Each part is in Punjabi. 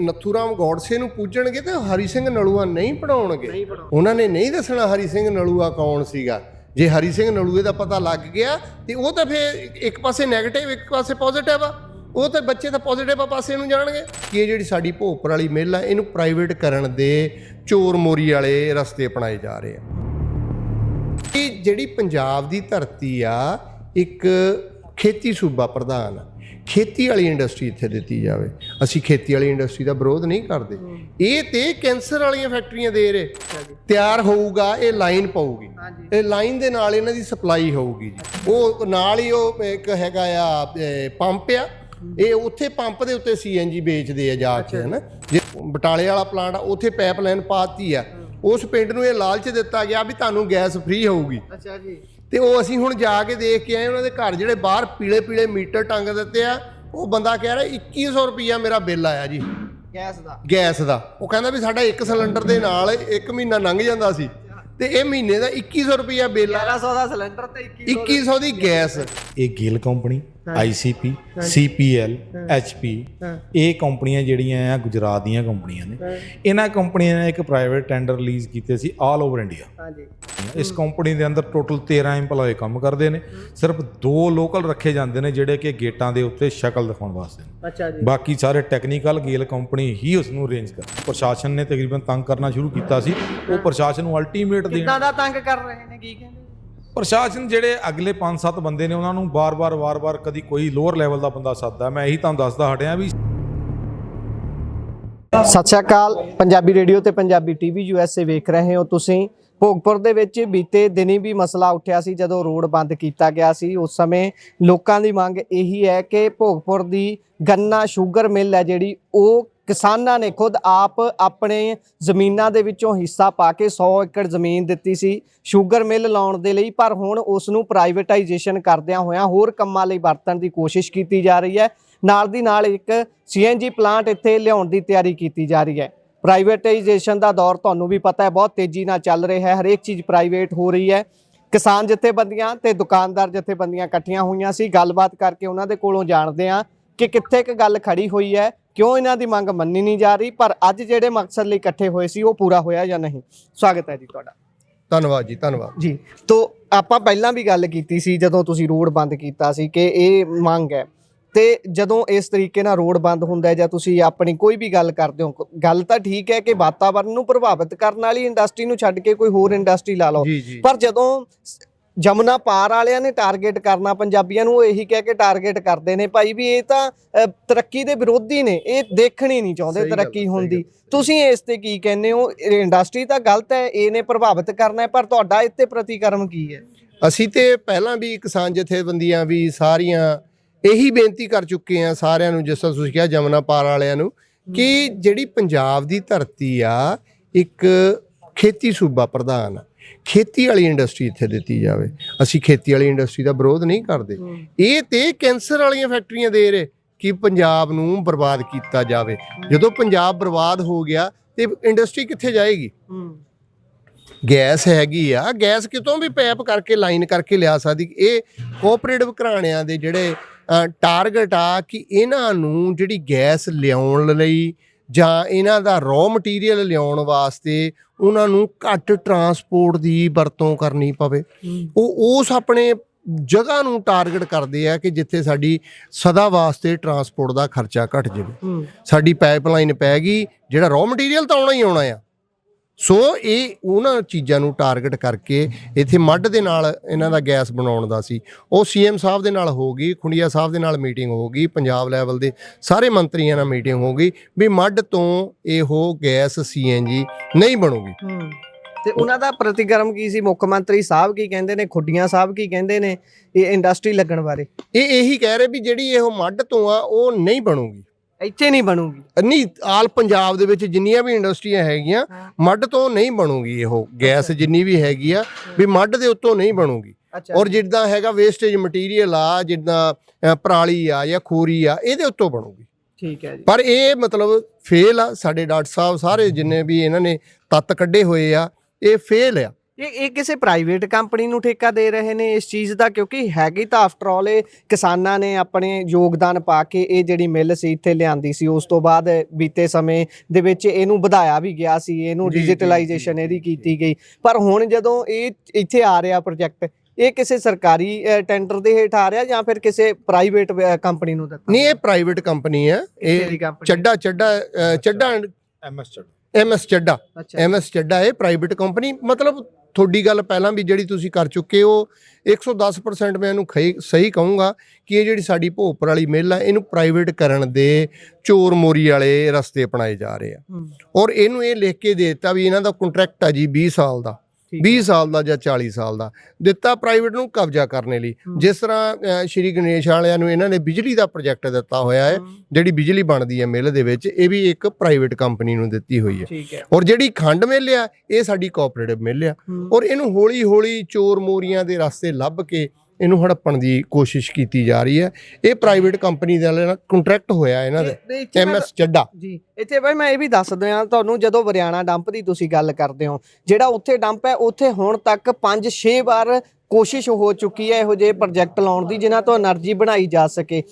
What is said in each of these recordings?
ਨੱਥੂਰਾਮ ਗੌਡਸੇ ਨੂੰ ਪੂਜਣਗੇ ਤੇ ਹਰੀ ਸਿੰਘ ਨਲੂਆ ਨਹੀਂ ਪੜਾਉਣਗੇ। ਉਹਨਾਂ ਨੇ ਨਹੀਂ ਦੱਸਣਾ ਹਰੀ ਸਿੰਘ ਨਲੂਆ ਕੌਣ ਸੀਗਾ। ਜੇ ਹਰੀ ਸਿੰਘ ਨਲੂਏ ਦਾ ਪਤਾ ਲੱਗ ਗਿਆ ਤੇ ਉਹ ਤਾਂ ਫੇਰ ਇੱਕ ਪਾਸੇ 네ਗੇਟਿਵ ਇੱਕ ਪਾਸੇ ਪੋਜ਼ਿਟਿਵ ਆ। ਉਹ ਤਾਂ ਬੱਚੇ ਤਾਂ ਪੋਜ਼ਿਟਿਵ ਪਾਸੇ ਨੂੰ ਜਾਣਗੇ। ਕਿ ਇਹ ਜਿਹੜੀ ਸਾਡੀ ਭੋਪਰ ਵਾਲੀ ਮਿੱਲ ਆ ਇਹਨੂੰ ਪ੍ਰਾਈਵੇਟ ਕਰਨ ਦੇ ਚੋਰ ਮੋਰੀ ਵਾਲੇ ਰਸਤੇ ਅਪਣਾਏ ਜਾ ਰਹੇ ਆ। ਇਹ ਜਿਹੜੀ ਪੰਜਾਬ ਦੀ ਧਰਤੀ ਆ ਇੱਕ ਖੇਤੀ ਸੂਬਾ ਪ੍ਰਧਾਨ ਆ। ਖੇਤੀ ਵਾਲੀ ਇੰਡਸਟਰੀ ਇੱਥੇ ਦਿੱਤੀ ਜਾਵੇ। ਅਸੀਂ ਖੇਤੀ ਵਾਲੀ ਇੰਡਸਟਰੀ ਦਾ ਵਿਰੋਧ ਨਹੀਂ ਕਰਦੇ। ਇਹ ਤੇ ਕੈਂਸਰ ਵਾਲੀਆਂ ਫੈਕਟਰੀਆਂ ਦੇ ਰਹੇ। ਤਿਆਰ ਹੋਊਗਾ ਇਹ ਲਾਈਨ ਪਊਗੀ। ਇਹ ਲਾਈਨ ਦੇ ਨਾਲ ਇਹਨਾਂ ਦੀ ਸਪਲਾਈ ਹੋਊਗੀ ਜੀ। ਉਹ ਨਾਲ ਹੀ ਉਹ ਇੱਕ ਹੈਗਾ ਆ ਪੰਪ ਆ। ਇਹ ਉੱਥੇ ਪੰਪ ਦੇ ਉੱਤੇ ਸੀਐਨਜੀ ਵੇਚਦੇ ਆ ਜਾ ਕੇ ਹਨਾ। ਜੇ ਬਟਾਲੇ ਵਾਲਾ ਪਲਾਂਟ ਆ ਉੱਥੇ ਪਾਈਪਲਾਈਨ ਪਾਤੀ ਆ। ਉਸ ਪਿੰਡ ਨੂੰ ਇਹ ਲਾਲਚ ਦਿੱਤਾ ਗਿਆ ਵੀ ਤੁਹਾਨੂੰ ਗੈਸ ਫ੍ਰੀ ਹੋਊਗੀ। ਅੱਛਾ ਜੀ। ਤੇ ਉਹ ਅਸੀਂ ਹੁਣ ਜਾ ਕੇ ਦੇਖ ਕੇ ਆਏ ਉਹਨਾਂ ਦੇ ਘਰ ਜਿਹੜੇ ਬਾਹਰ ਪੀਲੇ ਪੀਲੇ ਮੀਟਰ ਟੰਗ ਦਿੱਤੇ ਆ ਉਹ ਬੰਦਾ ਕਹਿ ਰਿਹਾ 2100 ਰੁਪਈਆ ਮੇਰਾ ਬਿੱਲ ਆਇਆ ਜੀ। ਗੈਸ ਦਾ। ਗੈਸ ਦਾ। ਉਹ ਕਹਿੰਦਾ ਵੀ ਸਾਡਾ ਇੱਕ ਸਿਲੰਡਰ ਦੇ ਨਾਲ ਇੱਕ ਮਹੀਨਾ ਲੰਘ ਜਾਂਦਾ ਸੀ। ਤੇ ਇਹ ਮਹੀਨੇ ਦਾ 2100 ਰੁਪਈਆ ਬਿੱਲ ਆ। 1100 ਦਾ ਸਿਲੰਡਰ ਤੇ 2100 2100 ਦੀ ਗੈਸ। ਇਹ ਗੇਲ ਕੰਪਨੀ ਆਈਸੀਪੀ ਸੀਪੀਐਲ ਐਚਪੀ ਇਹ ਕੰਪਨੀਆਂ ਜਿਹੜੀਆਂ ਆ ਗੁਜਰਾਤ ਦੀਆਂ ਕੰਪਨੀਆਂ ਨੇ। ਇਹਨਾਂ ਕੰਪਨੀਆਂ ਨੇ ਇੱਕ ਪ੍ਰਾਈਵੇਟ ਟੈਂਡਰ ਰਿਲੀਜ਼ ਕੀਤੇ ਸੀ ਆਲ ਓਵਰ ਇੰਡੀਆ ਹਾਂਜੀ। ਇਸ ਕੰਪਨੀ ਦੇ ਅੰਦਰ ਟੋਟਲ 13 EMPLOYE ਕੰਮ ਕਰਦੇ ਨੇ। ਸਿਰਫ ਦੋ ਲੋਕਲ ਰੱਖੇ ਜਾਂਦੇ ਨੇ ਜਿਹੜੇ ਕਿ ਗੇਟਾਂ ਦੇ ਉੱਤੇ ਸ਼ਕਲ ਦਿਖਾਉਣ ਵਾਸਤੇ ਅੱਛਾ ਜੀ। ਬਾਕੀ ਸਾਰੇ ਟੈਕਨੀਕਲ ਗੇਲ ਕੰਪਨੀ ਹੀ ਉਸ ਨੂੰ ਅਰੇਂਜ ਕਰ ਪ੍ਰਸ਼ਾਸਨ ਨੇ ਤਕਰੀਬਨ ਤੰਗ ਕਰਨਾ ਸ਼ੁਰੂ ਕੀਤਾ ਸੀ। ਉਹ ਪ੍ਰਸ਼ਾਸਨ ਨੂੰ ਅਲਟੀਮੇਟ ਦੇਣ ਦਾ ਤੰਗ ਕਰ ਰਹੇ ਨੇ ਕੀ ਕਹਿੰਦੇ? ਪ੍ਰਸ਼ਾਸਨ ਜਿਹੜੇ ਅਗਲੇ 5-7 ਬੰਦੇ ਨੇ ਉਹਨਾਂ ਨੂੰ ਬਾਰ-ਬਾਰ ਵਾਰ-ਵਾਰ ਕਦੀ ਕੋਈ ਲੋਅਰ ਲੈਵਲ ਦਾ ਬੰਦਾ ਸੱਦਦਾ। ਮੈਂ ਇਹੀ ਤੁਹਾਨੂੰ ਦੱਸਦਾ ਹਟਿਆ ਵੀ ਸਤਿ ਸ਼੍ਰੀ ਅਕਾਲ। ਪੰਜਾਬੀ ਰੇਡੀਓ ਤੇ ਪੰਜਾਬੀ ਟੀਵੀ ਯੂਐਸਏ ਵੇਖ ਰਹੇ ਹੋ ਤੁਸੀਂ। ਭੋਗਪੁਰ ਦੇ ਵਿੱਚ ਬੀਤੇ ਦਿਨੀ ਵੀ ਮਸਲਾ ਉੱਠਿਆ ਸੀ ਜਦੋਂ ਰੋਡ ਬੰਦ ਕੀਤਾ ਗਿਆ ਸੀ। ਉਸ ਸਮੇਂ ਲੋਕਾਂ ਦੀ ਮੰਗ ਇਹੀ ਹੈ ਕਿ ਭੋਗਪੁਰ ਦੀ ਗੰਨਾ ਸ਼ੂਗਰ ਮਿਲ ਹੈ ਜਿਹੜੀ ਉਹ ਕਿਸਾਨਾਂ ਨੇ ਖੁਦ ਆਪ ਆਪਣੇ ਜ਼ਮੀਨਾਂ ਦੇ ਵਿੱਚੋਂ ਹਿੱਸਾ ਪਾ ਕੇ 100 ਏਕੜ ਜ਼ਮੀਨ ਦਿੱਤੀ ਸੀ ਸ਼ੂਗਰ ਮਿੱਲ ਲਾਉਣ ਦੇ ਲਈ, ਪਰ ਹੁਣ ਉਸ ਨੂੰ ਪ੍ਰਾਈਵੇਟਾਈਜੇਸ਼ਨ ਕਰਦਿਆਂ ਹੋਇਆਂ ਹੋਰ ਕੰਮਾਂ ਲਈ ਵਰਤਣ ਦੀ ਕੋਸ਼ਿਸ਼ ਕੀਤੀ ਜਾ ਰਹੀ ਹੈ। ਨਾਲ ਦੀ ਨਾਲ ਇੱਕ ਸੀਐਨਜੀ ਪਲਾਂਟ ਇੱਥੇ ਲਿਆਉਣ ਦੀ ਤਿਆਰੀ ਕੀਤੀ ਜਾ ਰਹੀ ਹੈ। ਪ੍ਰਾਈਵੇਟਾਈਜੇਸ਼ਨ ਦਾ ਦੌਰ ਤੁਹਾਨੂੰ ਵੀ ਪਤਾ ਹੈ, ਬਹੁਤ ਤੇਜ਼ੀ ਨਾਲ ਚੱਲ ਰਿਹਾ ਹੈ, ਹਰੇਕ ਚੀਜ਼ ਪ੍ਰਾਈਵੇਟ ਹੋ ਰਹੀ ਹੈ। ਕਿਸਾਨ ਜਥੇਬੰਦੀਆਂ ਤੇ ਦੁਕਾਨਦਾਰ ਜਥੇਬੰਦੀਆਂ ਇਕੱਠੀਆਂ ਹੋਈਆਂ ਸੀ। ਗੱਲਬਾਤ ਕਰਕੇ ਉਹਨਾਂ ਦੇ ਕੋਲੋਂ ਜਾਣਦੇ ਹਾਂ। ਕਿ ਕਿੱਥੇ ਕੁ ਗੱਲ ਖੜੀ ਹੋਈ ਹੈ ਕਿਉਂ ਇਹਨਾਂ ਦੀ ਮੰਗ ਮੰਨੀ ਨਹੀਂ ਜਾ ਰਹੀ ਪਰ ਅੱਜ ਜਿਹੜੇ ਮਕਸਦ ਲਈ ਇਕੱਠੇ ਹੋਏ ਸੀ ਉਹ ਪੂਰਾ ਹੋਇਆ ਜਾਂ ਨਹੀਂ? ਸਵਾਗਤ ਹੈ ਜੀ ਤੁਹਾਡਾ। ਧੰਨਵਾਦ ਜੀ ਧੰਨਵਾਦ। ਜੀ ਤੋਂ ਆਪਾਂ ਪਹਿਲਾਂ ਵੀ ਗੱਲ ਕੀਤੀ ਸੀ ਜਦੋਂ ਤੁਸੀਂ ਰੋਡ ਬੰਦ ਕੀਤਾ ਸੀ ਕਿ ਇਹ ਮੰਗ ਹੈ। ਤੇ ਜਦੋਂ ਇਸ ਤਰੀਕੇ ਨਾਲ ਰੋਡ ਬੰਦ ਹੁੰਦਾ ਹੈ ਜਾਂ ਤੁਸੀਂ ਆਪਣੀ ਕੋਈ ਵੀ ਗੱਲ ਕਰਦੇ ਹੋ ਗੱਲ ਤਾਂ ਠੀਕ ਹੈ ਕਿ ਵਾਤਾਵਰਣ ਨੂੰ ਪ੍ਰਭਾਵਿਤ ਕਰਨ ਵਾਲੀ ਇੰਡਸਟਰੀ ਨੂੰ ਛੱਡ ਕੇ ਕੋਈ ਹੋਰ ਇੰਡਸਟਰੀ ਲਾ ਲਓ। ਪਰ ਜਦੋਂ ਜਮਨਾ ਪਾਰ ਵਾਲਿਆਂ ਨੇ ਟਾਰਗੇਟ ਕਰਨਾ ਪੰਜਾਬੀਆਂ ਨੂੰ ਉਹ ਇਹੀ ਕਹਿ ਕੇ ਟਾਰਗੇਟ ਕਰਦੇ ਨੇ ਭਾਈ ਵੀ ਇਹ ਤਾਂ ਤਰੱਕੀ ਦੇ ਵਿਰੋਧੀ ਨੇ ਇਹ ਦੇਖਣੀ ਨਹੀਂ ਚਾਹੁੰਦੇ ਤਰੱਕੀ ਹੁੰਦੀ ਗੱਲ। ਤੁਸੀਂ ਇਸ ਤੇ ਕੀ ਕਹਿੰਦੇ ਹੋ? ਇੰਡਸਟਰੀ ਤਾਂ ਗਲਤ ਹੈ ਇਹਨੇ ਪ੍ਰਭਾਵਿਤ ਕਰਨਾ ਹੈ ਪਰ ਤੁਹਾਡਾ ਇਸ ਤੇ ਪ੍ਰਤੀਕਰਮ ਕੀ ਹੈ? ਅਸੀਂ ਤੇ ਪਹਿਲਾਂ ਵੀ ਕਿਸਾਨ ਜਥੇਬੰਦੀਆਂ ਵੀ ਸਾਰੀਆਂ ਇਹੀ ਬੇਨਤੀ ਕਰ ਚੁੱਕੇ ਆ ਸਾਰਿਆਂ ਨੂੰ ਜਿਸ ਤਰ੍ਹਾਂ ਤੁਸੀਂ ਕਿਹਾ ਜਮਨਾ ਪਾਰ ਵਾਲਿਆਂ ਨੂੰ ਕਿ ਜਿਹੜੀ ਪੰਜਾਬ ਦੀ ਧਰਤੀ ਆ ਇੱਕ ਖੇਤੀ ਸੂਬਾ ਪ੍ਰਧਾਨ ਆ। ਖੇਤੀ ਵਾਲੀ ਇੰਡਸਟਰੀ ਇੱਥੇ ਦਿੱਤੀ ਜਾਵੇ। ਅਸੀਂ ਖੇਤੀ ਵਾਲੀ ਇੰਡਸਟਰੀ ਦਾ ਵਿਰੋਧ ਨਹੀਂ ਕਰਦੇ। ਇਹ ਤੇ ਕੈਂਸਰ ਵਾਲੀਆਂ ਫੈਕਟਰੀਆਂ ਦੇ ਰਹੇ ਕਿ ਪੰਜਾਬ ਨੂੰ ਬਰਬਾਦ ਕੀਤਾ ਜਾਵੇ। ਜਦੋਂ ਪੰਜਾਬ ਬਰਬਾਦ ਹੋ ਗਿਆ ਤੇ ਇੰਡਸਟਰੀ ਕਿੱਥੇ ਜਾਏਗੀ? ਗੈਸ ਹੈਗੀ ਆ। ਗੈਸ ਕਿਤੋਂ ਵੀ ਪੈਪ ਕਰਕੇ ਲਾਈਨ ਕਰਕੇ ਲਿਆ ਸਕਦੀ। ਇਹ ਕੋਆਪਰੇਟਿਵ ਘਰਾਣਿਆਂ ਦੇ ਜਿਹੜੇ ਟਾਰਗੇਟ ਆ ਕਿ ਇਹਨਾਂ ਨੂੰ ਜਿਹੜੀ ਗੈਸ ਲਿਆਉਣ ਲਈ ਜਾਂ ਇਹਨਾਂ ਦਾ ਰॉ ਮਟੀਰੀਅਲ ਲਿਆਉਣ ਵਾਸਤੇ ਉਹਨਾਂ ਨੂੰ ਘੱਟ ਟਰਾਂਸਪੋਰਟ ਦੀ ਵਰਤੋਂ ਕਰਨੀ ਪਵੇ। ਉਹ ਉਸ ਆਪਣੇ ਜਗ੍ਹਾ ਨੂੰ ਟਾਰਗੇਟ ਕਰਦੇ ਆ ਕਿ ਜਿੱਥੇ ਸਾਡੀ ਸਦਾ ਵਾਸਤੇ ਟਰਾਂਸਪੋਰਟ ਦਾ ਖਰਚਾ ਘਟ ਜਾਵੇ। ਸਾਡੀ ਪਾਈਪਲਾਈਨ ਪੈ ਗਈ ਜਿਹੜਾ ਰॉ ਮਟੀਰੀਅਲ ਤਾਂ ਆਉਣਾ ਹੀ ਆਉਣਾ ਆ। ਸੋ ਇਹ ਉਹਨਾਂ ਚੀਜ਼ਾਂ ਨੂੰ ਟਾਰਗੇਟ ਕਰਕੇ ਇੱਥੇ ਮੱਡ ਦੇ ਨਾਲ ਇਹਨਾਂ ਦਾ ਗੈਸ ਬਣਾਉਣ ਦਾ ਸੀ। ਉਹ ਸੀਐਮ ਸਾਹਿਬ ਦੇ ਨਾਲ ਹੋ ਗਈ ਖੁੰਡੀਆ ਸਾਹਿਬ ਦੇ ਨਾਲ ਮੀਟਿੰਗ ਹੋ ਗਈ ਪੰਜਾਬ ਲੈਵਲ ਦੇ ਸਾਰੇ ਮੰਤਰੀਆਂ ਨਾਲ ਮੀਟਿੰਗ ਹੋ ਗਈ ਵੀ ਮੱਡ ਤੋਂ ਇਹੋ ਗੈਸ ਸੀਐਨਜੀ ਨਹੀਂ ਬਣੂਗੀ। ਤੇ ਉਹਨਾਂ ਦਾ ਪ੍ਰਤੀਕਰਮ ਕੀ ਸੀ? ਮੁੱਖ ਮੰਤਰੀ ਸਾਹਿਬ ਕੀ ਕਹਿੰਦੇ ਨੇ? ਖੁੱਡੀਆਂ ਸਾਹਿਬ ਕੀ ਕਹਿੰਦੇ ਨੇ? ਇਹ ਇੰਡਸਟਰੀ ਲੱਗਣ ਬਾਰੇ। ਇਹ ਇਹੀ ਕਹਿ ਰਹੇ ਵੀ ਜਿਹੜੀ ਇਹੋ ਮੱਡ ਤੋਂ ਆ ਉਹ ਨਹੀਂ ਬਣੂਗੀ। ਇੱਥੇ ਨਹੀਂ ਬਣੂਗੀ। ਨਹੀਂ ਆਲ ਪੰਜਾਬ ਦੇ ਵਿੱਚ ਜਿੰਨੀਆਂ ਵੀ ਇੰਡਸਟਰੀਆਂ ਹੈਗੀਆਂ ਮੱਡ ਤੋਂ ਨਹੀਂ ਬਣੂਗੀ ਇਹੋ ਗੈਸ ਜਿੰਨੀ ਵੀ ਹੈਗੀ ਆ ਵੀ ਮੱਡ ਦੇ ਉੱਤੋਂ ਨਹੀਂ ਬਣੂਗੀ। ਔਰ ਜਿੱਦਾਂ ਹੈਗਾ ਵੇਸਟੇਜ ਮਟੀਰੀਅਲ ਆ ਜਿੱਦਾਂ ਪਰਾਲੀ ਆ ਜਾਂ ਖੋਰੀ ਆ ਇਹਦੇ ਉੱਤੋਂ ਬਣੂਗੀ। ਠੀਕ ਹੈ ਜੀ। ਪਰ ਇਹ ਮਤਲਬ ਫੇਲ ਆ ਸਾਡੇ ਡਾਕਟਰ ਸਾਹਿਬ ਸਾਰੇ ਜਿੰਨੇ ਵੀ ਇਹਨਾਂ ਨੇ ਤੱਤ ਕੱਢੇ ਹੋਏ ਆ ਇਹ ਫੇਲ ਆ। ਇਹ ਇਹ ਕਿਸੇ ਪ੍ਰਾਈਵੇਟ ਕੰਪਨੀ ਨੂੰ ਠੇਕਾ ਦੇ ਰਹੇ ਨੇ ਇਸ ਚੀਜ਼ ਦਾ? ਕਿਉਂਕਿ ਹੈਗੀ ਤਾਂ ਆਫਟਰ ਆਲ ਇਹ ਕਿਸਾਨਾਂ ਨੇ ਆਪਣੇ ਯੋਗਦਾਨ ਪਾ ਕੇ ਇਹ ਜਿਹੜੀ ਮਿੱਲ ਸੀ ਇੱਥੇ ਲਿਆਂਦੀ ਸੀ। ਉਸ ਤੋਂ ਬਾਅਦ ਬੀਤੇ ਸਮੇਂ ਦੇ ਵਿੱਚ ਇਹਨੂੰ ਵਧਾਇਆ ਵੀ ਗਿਆ ਸੀ। ਇਹਨੂੰ ਡਿਜੀਟਲਾਈਜੇਸ਼ਨ ਇਹਦੀ ਕੀਤੀ ਗਈ। ਪਰ ਹੁਣ ਜਦੋਂ ਇਹ ਇੱਥੇ ਆ ਰਿਹਾ ਪ੍ਰੋਜੈਕਟ ਇਹ ਕਿਸੇ ਸਰਕਾਰੀ ਟੈਂਡਰ ਦੇ ਹੇਠ ਆ ਰਿਹਾ ਜਾਂ ਫਿਰ ਕਿਸੇ ਪ੍ਰਾਈਵੇਟ ਕੰਪਨੀ ਨੂੰ ਦਿੱਤਾ ਨਹੀਂ ਇਹ ਪ੍ਰਾਈਵੇਟ ਕੰਪਨੀ ਕਿਹੜੀ ਇਹ? ਚੱਡਾ ਚੱਡਾ ਚੱਡਾ ਐਮਐਸ ਚੜ ਐਮਐਸ ਚੱਡਾ ਐਮਐਸ ਚੱਡਾ ਇਹ ਪ੍ਰਾਈਵੇਟ ਕੰਪਨੀ ਮਤਲਬ ਤੁਹਾਡੀ ਗੱਲ ਪਹਿਲਾਂ ਵੀ ਜਿਹੜੀ ਤੁਸੀਂ ਕਰ ਚੁੱਕੇ ਹੋ 110% ਮੈਂ ਇਹਨੂੰ ਸਹੀ ਕਹੂੰਗਾ ਕਿ ਇਹ ਜਿਹੜੀ ਸਾਡੀ ਭੋਪਰ ਵਾਲੀ ਮਿੱਲ ਆ ਇਹਨੂੰ ਪ੍ਰਾਈਵੇਟ ਕਰਨ ਦੇ ਚੋਰ ਮੋਰੀ ਵਾਲੇ ਰਸਤੇ ਅਪਣਾਏ ਜਾ ਰਹੇ ਆ। ਔਰ ਇਹਨੂੰ ਇਹ ਲਿਖ ਕੇ ਦੇ ਦਿੱਤਾ ਵੀ ਇਹਨਾਂ ਦਾ ਕੰਟਰੈਕਟ ਆ ਜੀ 20 ਸਾਲ ਦਾ। 20 ਸਾਲ ਦਾ ਜਾਂ 40 ਸਾਲ ਦਾ। ਦਿੱਤਾ ਪ੍ਰਾਈਵੇਟ ਨੂੰ ਕਬਜ਼ਾ ਕਰਨ ਲਈ। ਜਿਸ ਤਰ੍ਹਾਂ ਸ਼੍ਰੀ ਗਣੇਸ਼ ਵਾਲਿਆਂ ਨੂੰ ਇਹਨਾਂ ਨੇ ਬਿਜਲੀ ਦਾ ਪ੍ਰੋਜੈਕਟ ਦਿੱਤਾ ਹੋਇਆ ਹੈ ਜਿਹੜੀ ਬਿਜਲੀ ਬਣਦੀ ਹੈ ਮਿੱਲ ਦੇ ਵਿੱਚ ਇਹ ਵੀ ਇੱਕ ਪ੍ਰਾਈਵੇਟ ਕੰਪਨੀ ਨੂੰ ਦਿੱਤੀ ਹੋਈ ਹੈ। ਔਰ ਜਿਹੜੀ ਖੰਡ ਮਿੱਲ ਆ ਇਹ ਸਾਡੀ ਕੋਆਪਰੇਟਿਵ ਮਿੱਲ ਆ। ਔਰ ਇਹਨੂੰ ਹੌਲੀ ਹੌਲੀ ਚੋਰ ਮੋਰੀਆਂ ਦੇ ਰਸਤੇ ਲੱਭ ਕੇ ਇਹਨੂੰ ਹੜੱਪਣ ਦੀ ਕੋਸ਼ਿਸ਼ ਕੀਤੀ ਜਾ ਰਹੀ ਹੈ। ਇਹ ਪ੍ਰਾਈਵੇਟ ਕੰਪਨੀ ਦੇ ਨਾਲ ਕੰਟਰੈਕਟ ਹੋਇਆ ਇਹਨਾਂ ਦਾ ਐਮਐਸ ਚੱਡਾ। ਜੀ ਇੱਥੇ ਬਾਈ ਮੈਂ ਇਹ ਵੀ ਦੱਸ ਦਿਆਂ ਤੁਹਾਨੂੰ ਜਦੋਂ ਬਰਿਆਣਾ ਡੰਪ ਦੀ ਤੁਸੀਂ ਗੱਲ ਕਰਦੇ ਹੋ ਜਿਹੜਾ ਉੱਥੇ ਡੰਪ ਹੈ ਉੱਥੇ ਹੁਣ ਤੱਕ 5-6 ਵਾਰ ਕੋਸ਼ਿਸ਼ ਹੋ ਚੁੱਕੀ ਹੈ ਇਹੋ ਜਿਹੇ ਪ੍ਰੋਜੈਕਟ ਲਾਉਣ ਦੀ ਜਿਨ੍ਹਾਂ ਤੋਂ એનર્ਜੀ ਬਣਾਈ ਜਾ ਸਕੇ।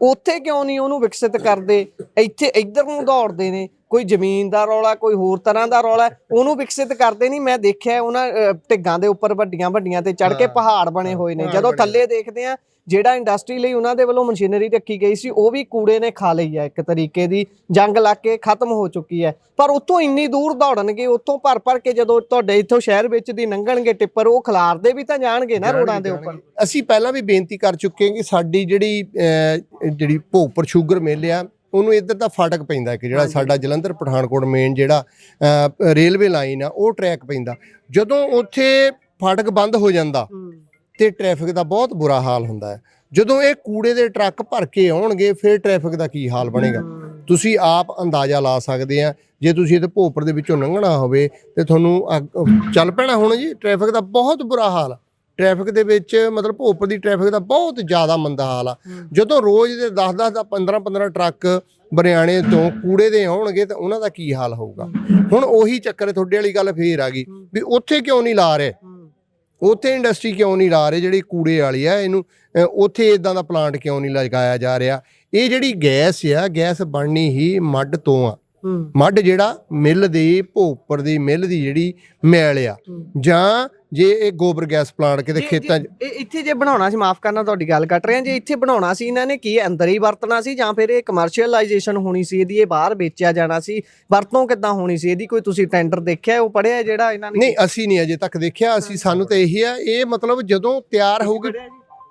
ਉੱਥੇ ਕਿਉਂ ਨਹੀਂ ਉਹਨੂੰ ਵਿਕਸਿਤ ਕਰਦੇ? ਇੱਥੇ ਇੱਧਰ ਨੂੰ ਦੌੜਦੇ ਨੇ ਕੋਈ ਜ਼ਮੀਨ ਦਾ ਰੌਲਾ ਕੋਈ ਹੋਰ ਤਰ੍ਹਾਂ ਦਾ ਰੌਲਾ ਉਹਨੂੰ ਵਿਕਸਿਤ ਕਰਦੇ ਨਹੀਂ। ਮੈਂ ਦੇਖਿਆ ਉਹਨਾਂ ਢਿੱਗਾਂ ਦੇ ਉੱਪਰ ਵੱਡੀਆਂ ਵੱਡੀਆਂ ਤੇ ਚੜ ਕੇ ਪਹਾੜ ਬਣੇ ਹੋਏ ਨੇ। ਜਦੋਂ ਥੱਲੇ ਦੇਖਦੇ ਆ ਜਿਹੜਾ ਇੰਡਸਟਰੀ ਲਈ ਉਹਨਾਂ ਦੇ ਵੱਲੋਂ ਮਸ਼ੀਨਰੀ ਰੱਖੀ ਗਈ ਸੀ ਉਹ ਵੀ ਕੂੜੇ ਨੇ ਖਾ ਲਈ ਹੈ ਇੱਕ ਤਰੀਕੇ ਦੀ ਜੰਗ ਲੱਗ ਕੇ ਖਤਮ ਹੋ ਚੁੱਕੀ ਹੈ। ਪਰ ਉੱਥੋਂ ਇੰਨੀ ਦੂਰ ਦੌੜਨਗੇ ਉੱਥੋਂ ਭਰ ਭਰ ਕੇ ਜਦੋਂ ਤੁਹਾਡੇ ਇੱਥੋਂ ਸ਼ਹਿਰ ਵਿੱਚ ਦੀ ਲੰਘਣਗੇ ਟਿੱਪਰ ਉਹ ਖਿਲਾਰਦੇ ਵੀ ਤਾਂ ਜਾਣਗੇ ਨਾ ਰੋਡਾਂ ਦੇ ਉੱਪਰ। ਅਸੀਂ ਪਹਿਲਾਂ ਵੀ ਬੇਨਤੀ ਕਰ ਚੁੱਕੇ ਹਾਂ ਕਿ ਸਾਡੀ ਜਿਹੜੀ ਜਿਹੜੀ ਭੋਗਪੁਰ ਸ਼ੂਗਰ ਮਿੱਲ ਆ ਉਹਨੂੰ ਇੱਧਰ ਦਾ ਫਾਟਕ ਪੈਂਦਾ ਕਿ ਜਿਹੜਾ। ਸਾਡਾ ਜਲੰਧਰ ਪਠਾਨਕੋਟ ਮੇਨ ਜਿਹੜਾ ਰੇਲਵੇ ਲਾਈਨ ਆ ਉਹ ਟਰੈਕ ਪੈਂਦਾ। ਜਦੋਂ ਉੱਥੇ ਫਾਟਕ ਬੰਦ ਹੋ ਜਾਂਦਾ ਤੇ ਟ੍ਰੈਫਿਕ ਦਾ ਬਹੁਤ ਬੁਰਾ ਹਾਲ ਹੁੰਦਾ ਹੈ। ਜਦੋਂ ਇਹ ਕੂੜੇ ਦੇ ਟਰੱਕ ਭਰ ਕੇ ਆਉਣਗੇ ਫਿਰ ਟ੍ਰੈਫਿਕ ਦਾ ਕੀ ਹਾਲ ਬਣੇਗਾ? ਤੁਸੀਂ ਆਪ ਅੰਦਾਜ਼ਾ ਲਾ ਸਕਦੇ ਆ। ਜੇ ਤੁਸੀਂ ਇਹਦੇ ਭੋਪਰ ਦੇ ਵਿੱਚੋਂ ਲੰਘਣਾ ਹੋਵੇ ਤੇ ਤੁਹਾਨੂੰ ਚੱਲ ਪੈਣਾ ਹੁਣ ਜੀ। ਟ੍ਰੈਫਿਕ ਦਾ ਬਹੁਤ ਬੁਰਾ ਹਾਲ। ਆ ਟ੍ਰੈਫਿਕ ਦੇ ਵਿੱਚ ਮਤਲਬ ਭੋਪਰ ਦੀ ਟ੍ਰੈਫਿਕ ਦਾ ਬਹੁਤ ਜ਼ਿਆਦਾ ਮੰਦਾ ਹਾਲ ਆ। ਜਦੋਂ ਰੋਜ਼ ਦੇ 10-10 ਦਾ 15-15 ਟਰੱਕ ਬਰਿਆਣੇ ਤੋਂ ਕੂੜੇ ਦੇ ਆਉਣਗੇ ਤਾਂ ਉਹਨਾਂ ਦਾ ਕੀ ਹਾਲ ਹੋਊਗਾ? ਹੁਣ ਉਹੀ ਚੱਕਰ ਤੁਹਾਡੇ ਵਾਲੀ ਗੱਲ ਫੇਰ ਆ ਗਈ ਵੀ ਉੱਥੇ ਕਿਉਂ ਨਹੀਂ ਲਾ ਰਹੇ? ਉੱਥੇ ਇੰਡਸਟਰੀ ਕਿਉਂ ਨਹੀਂ ਲਾ ਰਹੇ ਜਿਹੜੀ ਕੂੜੇ ਵਾਲੀ ਆ ਇਹਨੂੰ? ਉੱਥੇ ਇਦਾਂ ਦਾ ਪਲਾਂਟ ਕਿਉਂ ਨਹੀਂ ਲਗਾਇਆ ਜਾ ਰਿਹਾ? ਇਹ ਜਿਹੜੀ ਗੈਸ ਆ ਗੈਸ ਬਣਨੀ ਹੀ ਮੱਡ ਤੋਂ ਆ। ਮੱਡ ਜਿਹੜਾ ਮਿੱਲ ਦੀ ਭੋਪਰ ਦੀ ਮਿੱਲ ਦੀ ਜਿਹੜੀ ਮੈਲ ਆ। ਜਾਂ ਜੇ ਇਹ ਗੋਬਰ ਗੈਸ ਪਲਾਂਟ ਕਿਤੇ ਖੇਤਾਂ 'ਚ ਇਹ ਇੱਥੇ ਜੇ ਬਣਾਉਣਾ ਸੀ ਮਾਫ ਕਰਨਾ ਤੁਹਾਡੀ ਗੱਲ ਕੱਟ ਰਿਹਾ ਜੇ ਇੱਥੇ ਬਣਾਉਣਾ ਸੀ ਇਹਨਾਂ ਨੇ ਕੀ ਅੰਦਰ ਹੀ ਵਰਤਣਾ ਸੀ ਜਾਂ ਫਿਰ ਇਹ ਕਮਰਸ਼ੀਅਲਾਈਜੇਸ਼ਨ ਹੋਣੀ ਸੀ ਇਹਦੀ ਇਹ ਬਾਹਰ ਵੇਚਿਆ ਜਾਣਾ ਸੀ? ਵਰਤੋਂ ਕਿੱਦਾਂ ਹੋਣੀ ਸੀ ਇਹਦੀ? ਕੋਈ ਤੁਸੀਂ ਟੈਂਡਰ ਦੇਖਿਆ ਉਹ ਪੜਿਆ ਜਿਹੜਾ ਇਹਨਾਂ ਨੇ ਨਹੀਂ ਅਸੀਂ ਨਹੀਂ ਅਜੇ ਤੱਕ ਦੇਖਿਆ। ਅਸੀਂ ਸਾਨੂੰ ਤਾਂ ਇਹੀ ਆ ਇਹ ਮਤਲਬ ਜਦੋਂ ਤਿਆਰ ਹੋਊਗੀ?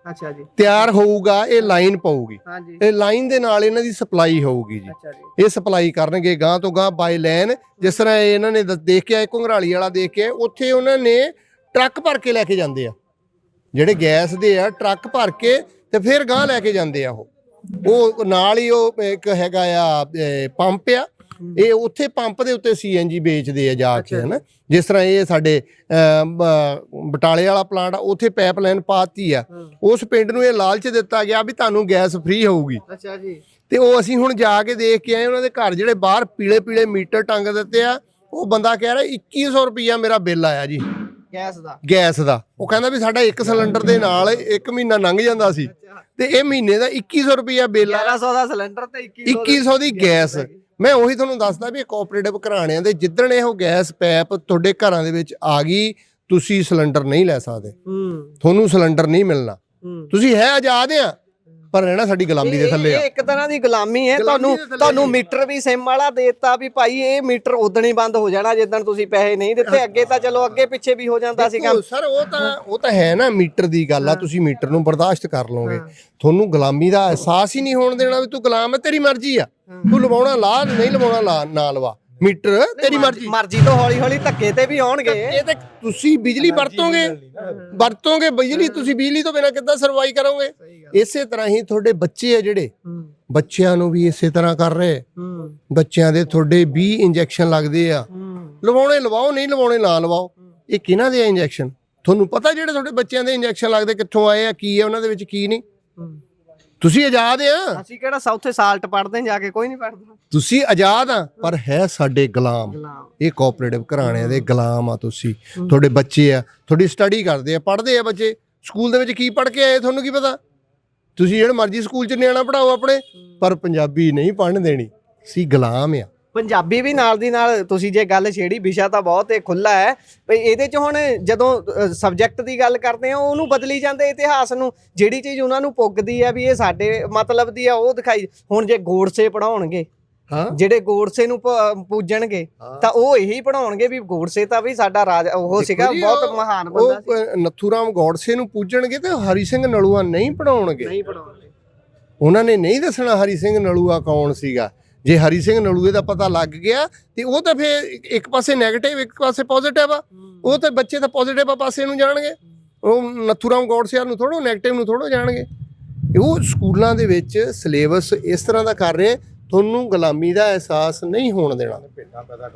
ਅੱਛਾ ਜੀ। ਤਿਆਰ ਹੋਊਗਾ ਇਹ ਲਾਈਨ ਪਾਊਗੀ। ਹਾਂਜੀ ਇਹ ਲਾਈਨ ਦੇ ਨਾਲ ਇਹਨਾਂ ਦੀ ਸਪਲਾਈ ਹੋਊਗੀ ਜੀ। ਅੱਛਾ ਜੀ। ਇਹ ਸਪਲਾਈ ਕਰਨਗੇ ਗਾਂ ਤੋਂ ਗਾਂ ਬਾਈ ਲੈਨ ਜਿਸ ਤਰ੍ਹਾਂ ਇਹ ਇਹਨਾਂ ਨੇ ਦ- ਦੇਖ ਕੇ ਆਏ ਘੁੰਗਰਾਲੀ ਵਾਲਾ ਦੇਖ ਕੇ ਆਏ ਉੱਥੇ ਉਹਨਾਂ ਨੇ ਟਰੱਕ ਭਰ ਕੇ ਲੈ ਕੇ ਜਾਂਦੇ ਆ। ਜਿਹੜੇ ਗੈਸ ਦੇ ਆ ਟਰੱਕ ਭਰ ਕੇ ਤੇ ਫਿਰ ਗਾਂ ਲੈ ਕੇ ਜਾਂਦੇ ਆ ਉਹ। ਉਹ ਨਾਲ ਹੀ ਉਹ ਇੱਕ ਹੈਗਾ ਆ ਪੰਪ ਆ। ਇਹ ਉੱਥੇ ਪੰਪ ਦੇ ਉੱਤੇ ਸੀਐਨਜੀ ਵੇਚਦੇ ਆ ਜਾ ਕੇ। ਹਨਾ। ਜਿਸ ਤਰ੍ਹਾਂ ਇਹ ਸਾਡੇ ਬਟਾਲੇ ਵਾਲਾ ਪਲਾਂਟ ਆ ਉੱਥੇ ਪਾਈਪਲਾਈਨ ਪਾਤੀ ਆ। ਉਸ ਪਿੰਡ ਨੂੰ ਇਹ ਲਾਲਚ ਦਿੱਤਾ ਗਿਆ ਵੀ ਤੁਹਾਨੂੰ ਗੈਸ ਫ੍ਰੀ ਹੋਊਗੀ। ਅੱਛਾ ਜੀ। ਤੇ ਉਹ ਅਸੀਂ ਹੁਣ ਜਾ ਕੇ ਦੇਖ ਕੇ ਆਏ ਉਹਨਾਂ ਦੇ ਘਰ ਜਿਹੜੇ ਬਾਹਰ ਪੀਲੇ ਪੀਲੇ ਮੀਟਰ ਟੰਗ ਦਿੱਤੇ ਆ ਉਹ ਬੰਦਾ ਕਹਿ ਰਿਹਾ 2100 ਰੁਪਈਆ ਮੇਰਾ ਬਿੱਲ ਆਇਆ ਜੀ। ਗੈਸ ਦਾ। ਗੈਸ ਦਾ। ਉਹ ਕਹਿੰਦਾ ਵੀ ਸਾਡਾ ਇੱਕ ਸਿਲੰਡਰ ਦੇ ਨਾਲ ਇੱਕ ਮਹੀਨਾ ਲੰਘ ਜਾਂਦਾ ਸੀ। ਤੇ ਇਹ ਮਹੀਨੇ ਦਾ 2100 ਰੁਪਈਆ ਬਿੱਲ ਆ। 1100 ਦਾ ਸਿਲੰਡਰ ਤੇ 2100 2100 ਦੀ ਗੈਸ ਮੈਂ ਉਹੀ ਤੁਹਾਨੂੰ ਦੱਸਦਾ ਵੀ ਇਹ ਕੋਆਪਰੇਟਿਵ ਘਰਾਣਿਆਂ ਦੇ ਜਿੱਦਣ ਇਹ ਗੈਸ ਪੈਪ ਤੁਹਾਡੇ ਘਰਾਂ ਦੇ ਵਿੱਚ ਆ ਗਈ ਤੁਸੀਂ ਸਿਲੰਡਰ ਨਹੀਂ ਲੈ ਸਕਦੇ। ਹੂੰ। ਤੁਹਾਨੂੰ ਸਿਲੰਡਰ ਨਹੀਂ ਮਿਲਣਾ। ਤੁਸੀਂ ਹੈ ਆਜ਼ਾਦ ਆ। ਪਰ ਰਹਿਣਾ ਸਾਡੀ ਗੁਲਾਮੀ ਦੇ ਥੱਲੇ ਆ। ਇਹ ਇੱਕ ਤਰ੍ਹਾਂ ਦੀ ਗੁਲਾਮੀ ਹੈ। ਤੁਹਾਨੂੰ ਤੁਹਾਨੂੰ। ਮੀਟਰ ਵੀ ਸਿਮ ਵਾਲਾ ਦੇਤਾ ਵੀ ਭਾਈ ਇਹ ਮੀਟਰ ਉਦਣ ਹੀ ਬੰਦ ਹੋ ਜਾਣਾ ਜਿੱਦਣ ਤੁਸੀਂ ਪੈਸੇ ਨਹੀਂ ਦਿੱਤੇ। ਅੱਗੇ ਤਾਂ ਚਲੋ ਅੱਗੇ ਪਿੱਛੇ ਵੀ ਹੋ ਜਾਂਦਾ ਸੀ ਕੰਮ ਸਰ ਉਹ ਤਾਂ ਉਹ ਤਾਂ ਹੈ ਨਾ ਮੀਟਰ ਦੀ ਗੱਲ ਆ। ਤੁਸੀਂ ਮੀਟਰ ਨੂੰ ਬਰਦਾਸ਼ਤ ਕਰ ਲਓਗੇ। ਤੁਹਾਨੂੰ ਗੁਲਾਮੀ ਦਾ ਅਹਿਸਾਸ ਹੀ ਨਹੀਂ ਹੋਣ ਦੇਣਾ ਵੀ ਤੂੰ ਗੁਲਾਮ ਹੈ ਤੇਰੀ ਮਰਜ਼ੀ ਆ। ਤੂੰ ਲਵਾਉਣਾ ਲਾ ਨਹੀਂ ਲਵਾਉਣਾ ਲਾ ਨਾ ਲਵਾ। ਮੀਟਰ ਤੇਰੀ ਮਰਜ਼ੀ ਮਰਜ਼ੀ। ਤੋਂ ਹੌਲੀ ਹੌਲੀ ਧੱਕੇ ਤੇ ਵੀ ਆਉਣਗੇ। ਇਹ ਤੇ ਤੁਸੀਂ ਬਿਜਲੀ ਵਰਤੋਗੇ। ਵਰਤੋਗੇ ਬਿਜਲੀ ਤੁਸੀਂ ਬਿਜਲੀ ਤੋਂ ਬਿਨਾ ਕਿੱਦਾਂ ਸਰਵਾਈ ਕਰੋਗੇ? ਇਸੇ ਤਰ੍ਹਾਂ ਹੀ ਤੁਹਾਡੇ ਬੱਚੇ ਆ ਜਿਹੜੇ। ਬੱਚਿਆਂ ਨੂੰ ਵੀ ਇਸੇ ਤਰ੍ਹਾਂ ਕਰ ਰਹੇ। ਬੱਚਿਆਂ ਦੇ ਤੁਹਾਡੇ 20 ਇੰਜੈਕਸ਼ਨ ਲੱਗਦੇ ਆ। ਲਵਾਉਣੇ ਲਵਾਓ ਨਹੀਂ ਲਵਾਉਣੇ ਨਾ ਲਵਾਓ। ਇਹ ਕਿਹਨਾਂ ਦੇ ਆ ਇੰਜੈਕਸ਼ਨ ਤੁਹਾਨੂੰ ਪਤਾ ਜਿਹੜੇ ਤੁਹਾਡੇ ਬੱਚਿਆਂ ਦੇ ਇੰਜੈਕਸ਼ਨ ਲੱਗਦੇ ਕਿੱਥੋਂ ਆਏ ਆ ਕੀ ਆ ਉਹਨਾਂ ਦੇ ਵਿੱਚ ਕੀ ਨਹੀਂ? ਤੁਸੀਂ ਆਜ਼ਾਦ ਆ? ਅਸੀਂ ਕਿਹੜਾ ਸਾਊਥੇ ਸਾਲਟ ਪੜਦੇ ਜਾ ਕੇ ਕੋਈ ਨਹੀਂ ਪੜਦਾ ਤੁਸੀਂ ਆਜ਼ਾਦ ਆ ਪਰ ਹੈ ਸਾਡੇ ਗੁਲਾਮ। ਗੁਲਾਮ। ਇਹ ਕੋਆਪਰੇਟਿਵ ਘਰਾਣਿਆਂ ਦੇ ਗੁਲਾਮ ਆ ਤੁਸੀਂ। ਤੁਹਾਡੇ ਬੱਚੇ ਆ ਤੁਹਾਡੀ ਸਟੱਡੀ ਕਰਦੇ ਆ ਪੜ੍ਹਦੇ ਆ ਬੱਚੇ। ਸਕੂਲ ਦੇ ਵਿੱਚ ਕੀ ਪੜ੍ਹ ਕੇ ਆਏ ਤੁਹਾਨੂੰ ਕੀ ਪਤਾ? ਤੁਸੀਂ ਜਿਹੜੇ ਮਰਜ਼ੀ ਸਕੂਲ 'ਚ ਨਿਆਣਾ ਪੜਾਓ ਆਪਣੇ ਪਰ ਪੰਜਾਬੀ ਨਹੀਂ ਪੜ੍ਹਨ ਦੇਣੀ। ਸੀ ਗੁਲਾਮ ਆ। ਪੰਜਾਬੀ ਵੀ ਨਾਲ ਦੀ ਨਾਲ ਤੁਸੀਂ ਜੇ ਗੱਲ ਛੇੜੀ ਵਿਸ਼ਾ ਤਾਂ ਬਹੁਤ ਹੀ ਖੁੱਲਾ ਹੈ। ਵੀ ਇਹਦੇ ਚ ਹੁਣ ਜਦੋਂ ਸਬਜੈਕਟ ਦੀ ਗੱਲ ਕਰਦੇ ਆ ਉਹਨੂੰ ਬਦਲੀ ਜਾਂਦੇ ਇਤਿਹਾਸ ਨੂੰ। ਜਿਹੜੀ ਚੀਜ਼ ਉਹਨਾਂ ਨੂੰ ਪੁੱਗਦੀ ਆ ਵੀ ਇਹ ਸਾਡੇ ਮਤਲਬ ਦੀ ਆ ਉਹ ਦਿਖਾਈ। ਹੁਣ ਜੇ ਗੋੜਸੇ ਪੜਾਉਣਗੇ ਹਾਂ। ਜਿਹੜੇ ਗੋੜਸੇ ਨੂੰ ਪੂਜਣਗੇ ਤਾਂ ਉਹ ਇਹੀ ਪੜਾਉਣਗੇ ਵੀ ਗੋੜਸੇ ਤਾਂ ਵੀ ਸਾਡਾ ਰਾਜ ਉਹ ਸੀਗਾ ਬਹੁਤ ਮਹਾਨ ਬੰਦਾ ਉਹ ਅ, ਨੱਥੂਰਾਮ ਗੌਡਸੇ ਨੂੰ ਪੂਜਣਗੇ ਤੇ ਹਰੀ ਸਿੰਘ ਨਲੂਆ ਨਹੀਂ ਪੜਾਉਣਗੇ ਨਹੀਂ ਪੜਾਉਣਗੇ ਉਹਨਾਂ ਨੇ ਨਹੀਂ ਦੱਸਣਾ ਹਰੀ ਸਿੰਘ ਨਲੂਆ ਕੌਣ ਸੀਗਾ। ਜੇ ਹਰੀ ਸਿੰਘ ਨਲੂਏ ਦਾ ਪਤਾ ਲੱਗ ਗਿਆ, ਤੇ ਉਹ ਤਾਂ ਫੇਰ ਇੱਕ ਪਾਸੇ 네ਗੇਟਿਵ ਇੱਕ ਪਾਸੇ ਪੋਜ਼ਿਟਿਵ ਆ। ਉਹ ਤਾਂ ਬੱਚੇ ਤਾਂ ਪੋਜ਼ਿਟਿਵ ਆ, ਪਾਸੇ ਨੂੰ ਜਾਣਗੇ। ਉਹ ਨੱਥੂਰਾਮ ਗੌਡਸੇ ਨੂੰ ਥੋੜੋ 네ਗੇਟਿਵ ਨੂੰ ਥੋੜੋ ਜਾਣਗੇ। ਉਹ ਸਕੂਲਾਂ ਦੇ ਵਿੱਚ ਸਿਲੇਬਸ ਇਸ ਤਰ੍ਹਾਂ ਦਾ ਕਰ ਰਹੇ ਤੁਹਾਨੂੰ ਗੁਲਾਮੀ ਦਾ ਅਹਿਸਾਸ ਨਹੀਂ ਹੋਣ ਦੇਣਾ।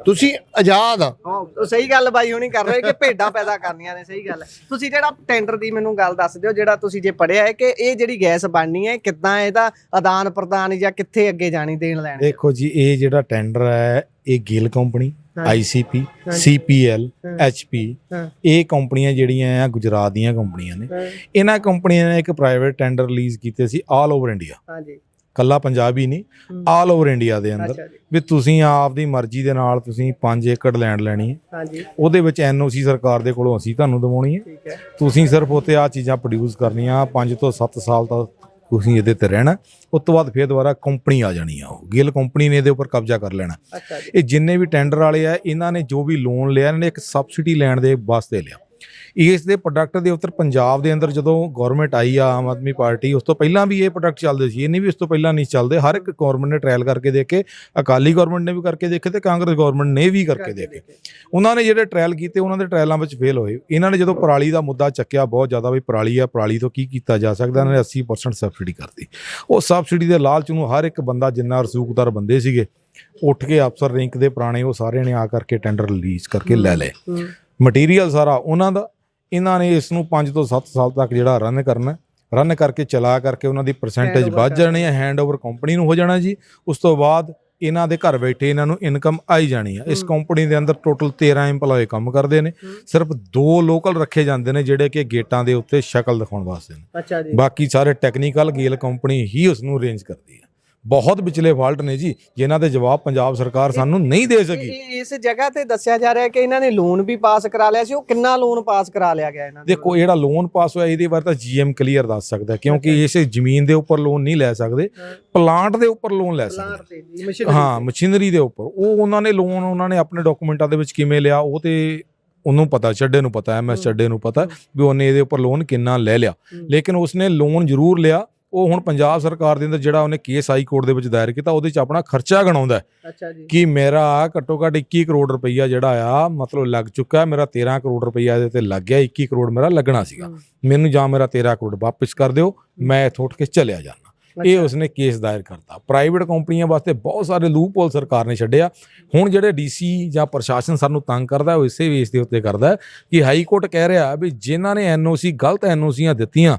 ਤੁਸੀਂ ਆਜ਼ਾਦ ਆ। ਉਹ ਸਹੀ ਗੱਲ ਬਾਈ ਹੁਣੀ ਕਰ ਰਹੇ ਕਿ ਭੇਡਾਂ ਪੈਦਾ ਕਰਨੀਆਂ ਨੇ ਸਹੀ ਗੱਲ ਹੈ। ਤੁਸੀਂ ਜਿਹੜਾ ਟੈਂਡਰ ਦੀ ਮੈਨੂੰ ਗੱਲ ਦੱਸ ਦਿਓ ਜਿਹੜਾ ਤੁਸੀਂ ਜੇ ਪੜਿਆ ਹੈ ਕਿ ਇਹ ਜਿਹੜੀ ਗੈਸ ਬਣਨੀ ਹੈ ਕਿੱਦਾਂ ਇਹਦਾ ਆਦਾਨ ਪ੍ਰਦਾਨ ਜਾਂ ਕਿੱਥੇ ਅੱਗੇ ਜਾਣੀ ਦੇਣ ਲੈਣ ਦੇਖੋ ਜੀ ਇਹ ਜਿਹੜਾ ਟੈਂਡਰ ਹੈ ਇਹ ਗਿੱਲ ਕੰਪਨੀ ਹਾਂ। ਆਈਸੀਪੀ ਹਾਂ। ਸੀਪੀਐਲ ਹਾਂ। ਐਚਪੀ ਹਾਂ। ਇਹ ਕੰਪਨੀਆਂ ਜਿਹੜੀਆਂ ਆ ਗੁਜਰਾਤ ਦੀਆਂ ਕੰਪਨੀਆਂ ਨੇ। ਇਹਨਾਂ ਕੰਪਨੀਆਂ ਨੇ ਇੱਕ ਪ੍ਰਾਈਵੇਟ ਟੈਂਡਰ ਰਿਲੀਜ਼ ਕੀਤੇ ਸੀ ਆਲ ਓਵਰ ਇੰਡੀਆ ਹਾਂਜੀ ਕੱਲਾ ਪੰਜਾਬ ਹੀ ਨਹੀਂ। ਆਲ ਓਵਰ ਇੰਡੀਆ ਦੇ ਅੰਦਰ। ਵੀ ਤੁਸੀਂ ਆਪ ਦੀ ਮਰਜ਼ੀ ਦੇ ਨਾਲ ਤੁਸੀਂ 5 ਏਕੜ ਲੈਂਡ ਲੈਣੀ ਹੈ। ਹਾਂਜੀ। ਉਹਦੇ ਵਿੱਚ ਐਨਓਸੀ ਸਰਕਾਰ ਦੇ ਕੋਲੋਂ ਅਸੀਂ ਤੁਹਾਨੂੰ ਦਿਵਾਉਣੀ ਹੈ। ਠੀਕ ਹੈ। ਤੁਸੀਂ ਸਿਰਫ ਉੱਤੇ ਆ ਚੀਜ਼ਾਂ ਪ੍ਰੋਡਿਊਸ ਕਰਨੀਆਂ 5 ਤੋਂ 7 ਸਾਲ ਤੱਕ ਤੁਸੀਂ ਇਹਦੇ ਤੇ ਰਹਿਣਾ। ਉਸ ਤੋਂ ਬਾਅਦ ਫਿਰ ਦੁਬਾਰਾ ਕੰਪਨੀ ਆ ਜਾਣੀ ਆ ਉਹ। ਗਿੱਲ ਕੰਪਨੀ ਨੇ ਇਹਦੇ ਉੱਪਰ ਕਬਜ਼ਾ ਕਰ ਲੈਣਾ। ਇਹ ਜਿੰਨੇ ਵੀ ਟੈਂਡਰ ਵਾਲੇ ਆ ਇਹਨਾਂ ਨੇ ਜੋ ਵੀ ਲੋਨ ਲਿਆ ਇਹਨਾਂ ਨੇ ਇੱਕ ਸਬਸਿਡੀ ਲੈਣ ਦੇ ਵਾਸਤੇ ਲਿਆ। ਇਸ ਦੇ ਪ੍ਰੋਡਕਟ ਦੇ ਉੱਤਰ ਪੰਜਾਬ ਦੇ ਅੰਦਰ ਜਦੋਂ ਗਵਰਨਮੈਂਟ ਆਈ ਆ ਆਮ ਆਦਮੀ ਪਾਰਟੀ ਉਸ ਤੋਂ ਪਹਿਲਾਂ ਵੀ ਇਹ ਪ੍ਰੋਡਕਟ ਚੱਲਦੇ ਸੀ ਇਹ ਨਹੀਂ ਵੀ ਉਸ ਤੋਂ ਪਹਿਲਾਂ ਨਹੀਂ ਚੱਲਦੇ ਹਰ ਇੱਕ ਗਵਰਨਮੈਂਟ ਨੇ ਟ੍ਰਾਇਲ ਕਰਕੇ ਦੇਖੇ ਅਕਾਲੀ ਗਵਰਨਮੈਂਟ ਨੇ ਵੀ ਕਰਕੇ ਦੇਖੇ ਤੇ ਕਾਂਗਰਸ ਗਵਰਨਮੈਂਟ ਨੇ ਵੀ ਕਰਕੇ ਦੇਖੇ। ਉਹਨਾਂ ਨੇ ਜਿਹੜੇ ਟ੍ਰਾਇਲ ਕੀਤੇ ਉਹਨਾਂ ਦੇ ਟ੍ਰਾਇਲਾਂ ਵਿੱਚ ਫੇਲ ਹੋਏ। ਇਹਨਾਂ ਨੇ ਜਦੋਂ ਪਰਾਲੀ ਦਾ ਮੁੱਦਾ ਚੱਕਿਆ ਬਹੁਤ ਜ਼ਿਆਦਾ ਵੀ ਪਰਾਲੀ ਆ ਪਰਾਲੀ ਤੋਂ ਕੀ ਕੀਤਾ ਜਾ ਸਕਦਾ ਇਹਨਾਂ ਨੇ 80% ਸਬਸਿਡੀ ਕਰਤੀ। ਉਹ ਸਬਸਿਡੀ ਦੇ ਲਾਲਚ ਨੂੰ ਹਰ ਇੱਕ ਬੰਦਾ ਜਿੰਨਾ ਰਸੂਖਦਾਰ ਬੰਦੇ ਸੀਗੇ ਉੱਠ ਕੇ ਅਫਸਰ ਰੈਂਕ ਦੇ ਪੁਰਾਣੇ ਉਹ ਸਾਰੇ ਨੇ ਆ ਕਰਕੇ ਟੈਂਡਰ ਰਿਲੀਜ਼ ਕਰਕੇ ਲੈ ਲਏ। ਮਟੀਰੀਅਲ ਸਾਰਾ ਉਹਨਾਂ ਦਾ ਇਹਨਾਂ ਨੇ ਇਸ ਨੂੰ 5 ਤੋਂ 7 ਸਾਲ ਤੱਕ ਜਿਹੜਾ ਰਨ ਕਰਨਾ ਰਨ ਕਰਕੇ ਚਲਾ ਕਰਕੇ ਉਹਨਾਂ ਦੀ ਪਰਸੈਂਟੇਜ ਵੱਧ ਜਾਣੀ ਹੈ ਹੈਂਡਓਵਰ ਕੰਪਨੀ ਨੂੰ ਹੋ ਜਾਣਾ ਜੀ। ਉਸ ਤੋਂ ਬਾਅਦ ਇਹਨਾਂ ਦੇ ਘਰ ਬੈਠੇ ਇਹਨਾਂ ਨੂੰ ਇਨਕਮ ਆਈ ਜਾਣੀ ਆ ਇਸ ਹੂੰ। ਕੰਪਨੀ ਦੇ ਅੰਦਰ ਟੋਟਲ 13 EMPLOYE ਕੰਮ ਕਰਦੇ ਨੇ। ਹੂੰ। ਸਿਰਫ ਦੋ ਲੋਕਲ ਰੱਖੇ ਜਾਂਦੇ ਨੇ ਜਿਹੜੇ ਕਿ ਗੇਟਾਂ ਦੇ ਉੱਤੇ ਸ਼ਕਲ ਦਿਖਾਉਣ ਵਾਸਤੇ ਨੇ। ਅੱਛਾ ਜੀ। ਬਾਕੀ ਸਾਰੇ ਟੈਕਨੀਕਲ ਗੇਲ ਕੰਪਨੀ ਹੀ ਉਸ ਨੂੰ ਅਰੇਂਜ ਕਰਦੀ ਹੈ। ਬਹੁਤ ਵਿਚਲੇ ਫਾਲਟ ਨੇ ਜੀ ਜਿਨ੍ਹਾਂ ਦੇ ਜਵਾਬ ਪੰਜਾਬ ਸਰਕਾਰ ਸਾਨੂੰ ਨਹੀਂ ਦੇ ਸਕੀ ਇਸ ਜਗ੍ਹਾ ਤੇ ਦੱਸਿਆ ਜਾ ਰਿਹਾ ਹੈ ਕਿ ਇਹਨਾਂ ਨੇ ਲੋਨ ਵੀ ਪਾਸ ਕਰਾ ਲਿਆ ਸੀ ਉਹ ਕਿੰਨਾ ਲੋਨ ਪਾਸ ਕਰਾ ਲਿਆ ਗਿਆ ਇਹਨਾਂ ਦੇ ਦੇਖੋ ਜਿਹੜਾ ਲੋਨ ਪਾਸ ਹੋਇਆ ਇਹਦੇ ਬਾਰੇ ਤਾਂ ਜੀਐਮ ਕਲੀਅਰ ਦੱਸ ਸਕਦਾ ਕਿਉਂਕਿ ਇਸ ਜ਼ਮੀਨ ਦੇ ਉੱਪਰ ਲੋਨ ਨਹੀਂ ਲੈ ਸਕਦੇ। ਪਲਾਂਟ ਦੇ ਉੱਪਰ ਲੋਨ ਲੈ ਸਕਦੇ ਪਲਾਂਟ ਤੇ ਜੀ, ਮਸ਼ੀਨਰੀ ਹਾਂ। ਮਸ਼ੀਨਰੀ ਦੇ ਉੱਪਰ ਉਹ ਉਹਨਾਂ ਨੇ ਲੋਨ ਉਹਨਾਂ ਨੇ ਆਪਣੇ ਡਾਕੂਮੈਂਟਾਂ ਦੇ ਵਿੱਚ ਕਿਵੇਂ ਲਿਆ ਉਹ ਤੇ ਉਹਨੂੰ ਪਤਾ ਚੱਡੇ ਨੂੰ ਪਤਾ ਐਮਐਸ ਹੂੰ। ਚੱਡੇ ਨੂੰ ਪਤਾ ਵੀ ਉਹਨੇ ਇਹਦੇ ਉੱਪਰ ਲੋਨ ਕਿੰਨਾ ਲੈ ਲਿਆ। ਲੇਕਿਨ ਉਸਨੇ ਲੋਨ ਜ਼ਰੂਰ ਲਿਆ ਉਹ ਹੁਣ ਪੰਜਾਬ ਸਰਕਾਰ ਦੇ ਅੰਦਰ ਜਿਹੜਾ ਉਹਨੇ ਕੇਸ ਹਾਈ ਕੋਰਟ ਦੇ ਵਿੱਚ ਦਾਇਰ ਕੀਤਾ ਉਹਦੇ ਚ ਆਪਣਾ ਖਰਚਾ ਗਣਾਉਂਦਾ ਹੈ ਅੱਛਾ ਜੀ। ਕਿ ਮੇਰਾ ਘੱਟੋ ਘੱਟ 21 ਕਰੋੜ ਰੁਪਈਆ ਜਿਹੜਾ ਆ ਮਤਲਬ ਲੱਗ ਚੁੱਕਾ ਮੇਰਾ 13 ਕਰੋੜ ਰੁਪਈਆ ਇਹਦੇ ਤੇ ਲੱਗ ਗਿਆ 21 ਕਰੋੜ ਮੇਰਾ ਲੱਗਣਾ ਸੀਗਾ। ਮੈਨੂੰ ਜਾਂ ਮੇਰਾ 13 ਕਰੋੜ ਵਾਪਸ ਕਰ ਦਿਓ ਮੈਂ ਇੱਥੋਂ ਉੱਠ ਕੇ ਚਲਿਆ ਜਾਣਾ ਇਹ। ਉਸਨੇ ਕੇਸ ਦਾਇਰ ਕਰਤਾ। ਪ੍ਰਾਈਵੇਟ ਕੰਪਨੀਆਂ ਵਾਸਤੇ ਬਹੁਤ ਸਾਰੇ ਲੂਪ ਹੋਲ ਸਰਕਾਰ ਨੇ ਛੱਡਿਆ। ਹੁਣ ਜਿਹੜੇ ਡੀਸੀ ਜਾਂ ਪ੍ਰਸ਼ਾਸਨ ਸਾਨੂੰ ਤੰਗ ਕਰਦਾ ਉਹ ਇਸੇ ਵੇਸ ਦੇ ਉੱਤੇ ਕਰਦਾ ਕਿ ਹਾਈ ਕੋਰਟ ਕਹਿ ਰਿਹਾ ਵੀ ਜਿਨ੍ਹਾਂ ਨੇ ਐਨਓਸੀ ਗਲਤ ਐਨਓਸੀਆਂ ਦਿੱਤੀਆਂ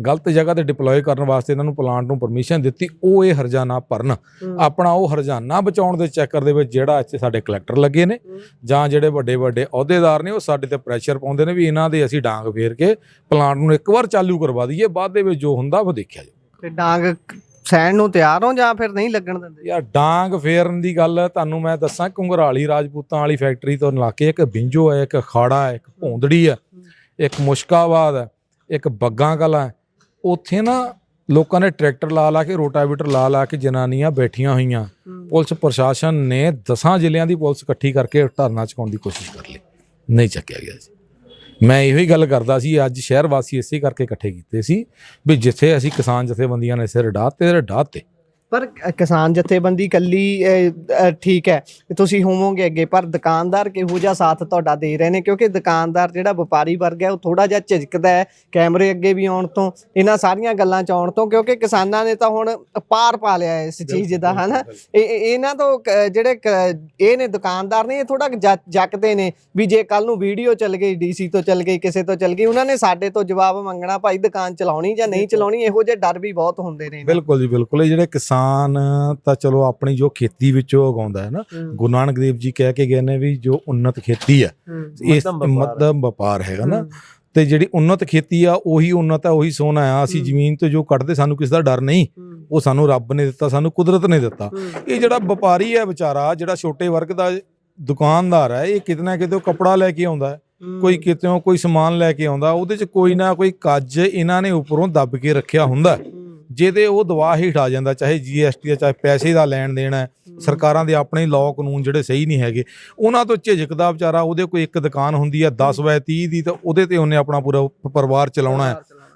ਗਲਤ ਜਗ੍ਹਾ ਤੇ ਡਿਪਲੋਏ ਕਰਨ ਵਾਸਤੇ ਇਹਨਾਂ ਨੂੰ ਪਲਾਂਟ ਨੂੰ ਪਰਮਿਸ਼ਨ ਦਿੱਤੀ ਉਹ ਇਹ ਹਰਜਾਨਾ ਭਰਨ। ਆਪਣਾ ਉਹ ਹਰਜਾਨਾ ਬਚਾਉਣ ਦੇ ਚੱਕਰ ਦੇ ਵਿੱਚ ਜਿਹੜਾ ਇੱਥੇ ਸਾਡੇ ਕਲੈਕਟਰ ਲੱਗੇ ਨੇ। ਜਾਂ ਜਿਹੜੇ ਵੱਡੇ ਵੱਡੇ ਅਹੁਦੇਦਾਰ ਨੇ ਉਹ ਸਾਡੇ ਤੇ ਪ੍ਰੈਸ਼ਰ ਪਾਉਂਦੇ ਨੇ ਵੀ ਇਹਨਾਂ ਦੇ ਅਸੀਂ ਡਾਂਗ ਫੇਰ ਕੇ ਪਲਾਂਟ ਨੂੰ ਇੱਕ ਵਾਰ ਚਾਲੂ ਕਰਵਾ ਦਈਏ ਬਾਅਦ ਦੇ ਵਿੱਚ ਜੋ ਹੁੰਦਾ ਉਹ ਦੇਖਿਆ ਜਾਊ। ਤੇ ਡਾਂਗ ਸਹਿਣ ਨੂੰ ਤਿਆਰ ਹੋ ਜਾਂ ਫਿਰ ਨਹੀਂ ਲੱਗਣ ਦਿੰਦੇ? ਯਾਰ ਡਾਂਗ ਫੇਰਨ ਦੀ ਗੱਲ ਤੁਹਾਨੂੰ ਮੈਂ ਦੱਸਾਂ ਕੁੰਗਰਾਲੀ ਰਾਜਪੂਤਾਂ ਵਾਲੀ ਫੈਕਟਰੀ ਤੋਂ ਲਾ ਕੇ ਇੱਕ ਬਿੰਜੋ ਹੈ ਇੱਕ ਖਾੜਾ ਹੈ ਇੱਕ ਭੌਂਦੜੀ ਹੈ। ਇੱਕ ਮੁਸ਼ਕਾਬਾਦ ਹੈ ਇੱਕ ਬੱਗਾਂ ਕਲਾ ਹੈ। ਉੱਥੇ ਨਾ ਲੋਕਾਂ ਨੇ ਟਰੈਕਟਰ ਲਾ ਲਾ ਕੇ ਰੋਟਾਵੀਟਰ ਲਾ ਲਾ ਕੇ ਜਨਾਨੀਆਂ ਬੈਠੀਆਂ ਹੋਈਆਂ। ਪੁਲਿਸ ਪ੍ਰਸ਼ਾਸਨ ਨੇ 10 ਜ਼ਿਲ੍ਹਿਆਂ ਦੀ ਪੁਲਿਸ ਇਕੱਠੀ ਕਰਕੇ ਧਰਨਾ ਚੁਕਾਉਣ ਦੀ ਕੋਸ਼ਿਸ਼ ਕਰ ਲਈ। ਨਹੀਂ ਚੱਕਿਆ ਗਿਆ ਜੀ। ਮੈਂ ਇਹੋ ਹੀ ਗੱਲ ਕਰਦਾ ਸੀ ਅੱਜ ਸ਼ਹਿਰ ਵਾਸੀ ਇਸੇ ਕਰਕੇ ਇਕੱਠੇ ਕੀਤੇ ਸੀ ਵੀ ਜਿੱਥੇ ਅਸੀਂ ਕਿਸਾਨ ਜਥੇਬੰਦੀਆਂ ਨੇ ਸਿਰ ਡਾਹਤੇ ਤੇ ਡਾਹਤੇ ਪਰ ਕਿਸਾਨ ਜਥੇਬੰਦੀ ਕੱਲੀ ਠੀਕ ਹੈ। ਤੁਸੀਂ ਹੋਵੋਗੇ ਅੱਗੇ ਪਰ ਦੁਕਾਨਦਾਰ ਕਿਹੋ ਜਿਹਾ ਸਾਥ ਤੁਹਾਡਾ ਦੇ ਰਹੇ ਨੇ? ਕਿਉਂਕਿ ਦੁਕਾਨਦਾਰ ਜਿਹੜਾ ਵਪਾਰੀ ਵਰਗ ਹੈ ਉਹ ਥੋੜਾ ਜਿਹਾ ਝਿਜਕਦਾ ਹੈ ਕੈਮਰੇ ਅੱਗੇ ਵੀ ਆਉਣ ਤੋਂ ਇਹਨਾਂ ਸਾਰੀਆਂ ਗੱਲਾਂ ਚ ਆਉਣ ਤੋਂ ਕਿਉਂਕਿ ਕਿਸਾਨਾਂ ਨੇ ਤਾਂ ਹੁਣ ਪਾਰ ਪਾ ਲਿਆ ਇਸ ਚੀਜ਼ ਦਾ ਹਨਾ? ਇਹ- ਇਹ- ਇਹਨਾਂ ਤੋਂ ਜਿਹੜੇ ਇਹ ਨੇ ਦੁਕਾਨਦਾਰ ਨੇ ਇਹ ਥੋੜਾ ਜੱਕਦੇ ਨੇ ਵੀ ਜੇ ਕੱਲ ਨੂੰ ਵੀਡੀਓ ਚੱਲ ਗਈ ਡੀਸੀ ਤੋਂ ਚੱਲ ਗਈ ਕਿਸੇ ਤੋਂ ਚੱਲ ਗਈ ਉਹਨਾਂ ਨੇ ਸਾਡੇ ਤੋਂ ਜਵਾਬ ਮੰਗਣਾ ਭਾਈ ਦੁਕਾਨ ਚਲਾਉਣੀ ਜਾਂ ਨਹੀਂ ਚਲਾਉਣੀ ਇਹੋ ਜਿਹੇ ਡਰ ਵੀ ਬਹੁਤ ਹੁੰਦੇ ਨੇ। ਬਿਲਕੁਲ ਜੀ ਬਿਲਕੁਲ। ਇਹ ਜਿਹੜੇ ਕਿਸਾਨ ਤਾਂ ਚਲੋ ਆਪਣੀ ਜੋ ਖੇਤੀ ਵਿੱਚੋਂ ਉਗਾਉਂਦਾ ਹੈ ਨਾ। ਗੁਰੂ ਨਾਨਕ ਦੇਵ ਜੀ ਕਹਿ ਕੇ ਗਏ ਨੇ ਵੀ ਜੋ ਉੱਨਤ ਖੇਤੀ ਹੈ ਇਸ ਮੱਧਮ ਵਪਾਰ ਹੈਗਾ ਨਾ। ਤੇ ਜਿਹੜੀ ਉੱਨਤ ਖੇਤੀ ਆ ਉਹੀ ਉੱਨਤ ਆ ਉਹੀ ਸੋਨਾ ਆ। ਅਸੀਂ। ਜ਼ਮੀਨ ਤੋਂ ਜੋ ਕੱਢਦੇ ਸਾਨੂੰ ਕਿਸ ਦਾ ਡਰ ਨਹੀਂ। ਉਹ ਸਾਨੂੰ ਰੱਬ ਨੇ ਦਿੱਤਾ ਸਾਨੂੰ ਕੁਦਰਤ ਨੇ ਦਿੱਤਾ। ਇਹ ਜਿਹੜਾ ਵਪਾਰੀ ਹੈ ਵਿਚਾਰਾ ਜਿਹੜਾ ਛੋਟੇ ਵਰਗ ਦਾ ਦੁਕਾਨਦਾਰ ਹੈ ਇਹ ਕਿਤੇ ਨਾ ਕਿਤੇ ਕੱਪੜਾ ਲੈ ਕੇ ਆਉਂਦਾ ਹੂੰ, ਕੋਈ ਕਿਤੇੋਂ ਕੋਈ ਸਮਾਨ ਲੈ ਕੇ ਆਉਂਦਾ ਉਹਦੇ 'ਚ ਕੋਈ ਨਾ ਕੋਈ ਕੱਜ ਇਹਨਾਂ ਨੇ ਉੱਪਰੋਂ ਦੱਬ ਕੇ ਰੱਖਿਆ ਹੁੰਦਾ ਹੈ। ਹੂੰ, ਜਿਹਦੇ ਉਹ ਦਵਾ ਹੇਠ ਆ ਜਾਂਦਾ ਚਾਹੇ ਜੀਐਸਟੀ ਦਾ ਚਾਹੇ ਪੈਸੇ ਦਾ ਲੈਣ ਦੇਣ ਹੈ। ਸਰਕਾਰਾਂ ਦੇ ਆਪਣੇ ਲਾਅ ਕਾਨੂੰਨ ਜਿਹੜੇ ਸਹੀ ਨਹੀਂ ਹੈਗੇ ਉਹਨਾਂ ਤੋਂ ਝਿਜਕਦਾ ਵਿਚਾਰਾ ਉਹਦੇ ਕੋਈ ਇੱਕ ਦੁਕਾਨ ਹੁੰਦੀ ਹੈ। 10 ਵੈ 30 ਦੀ ਤਾਂ ਉਹਦੇ ਤੇ ਉਹਨੇ ਆਪਣਾ ਪੂਰਾ ਪਰਿਵਾਰ ਚਲਾਉਣਾ ਹੈ।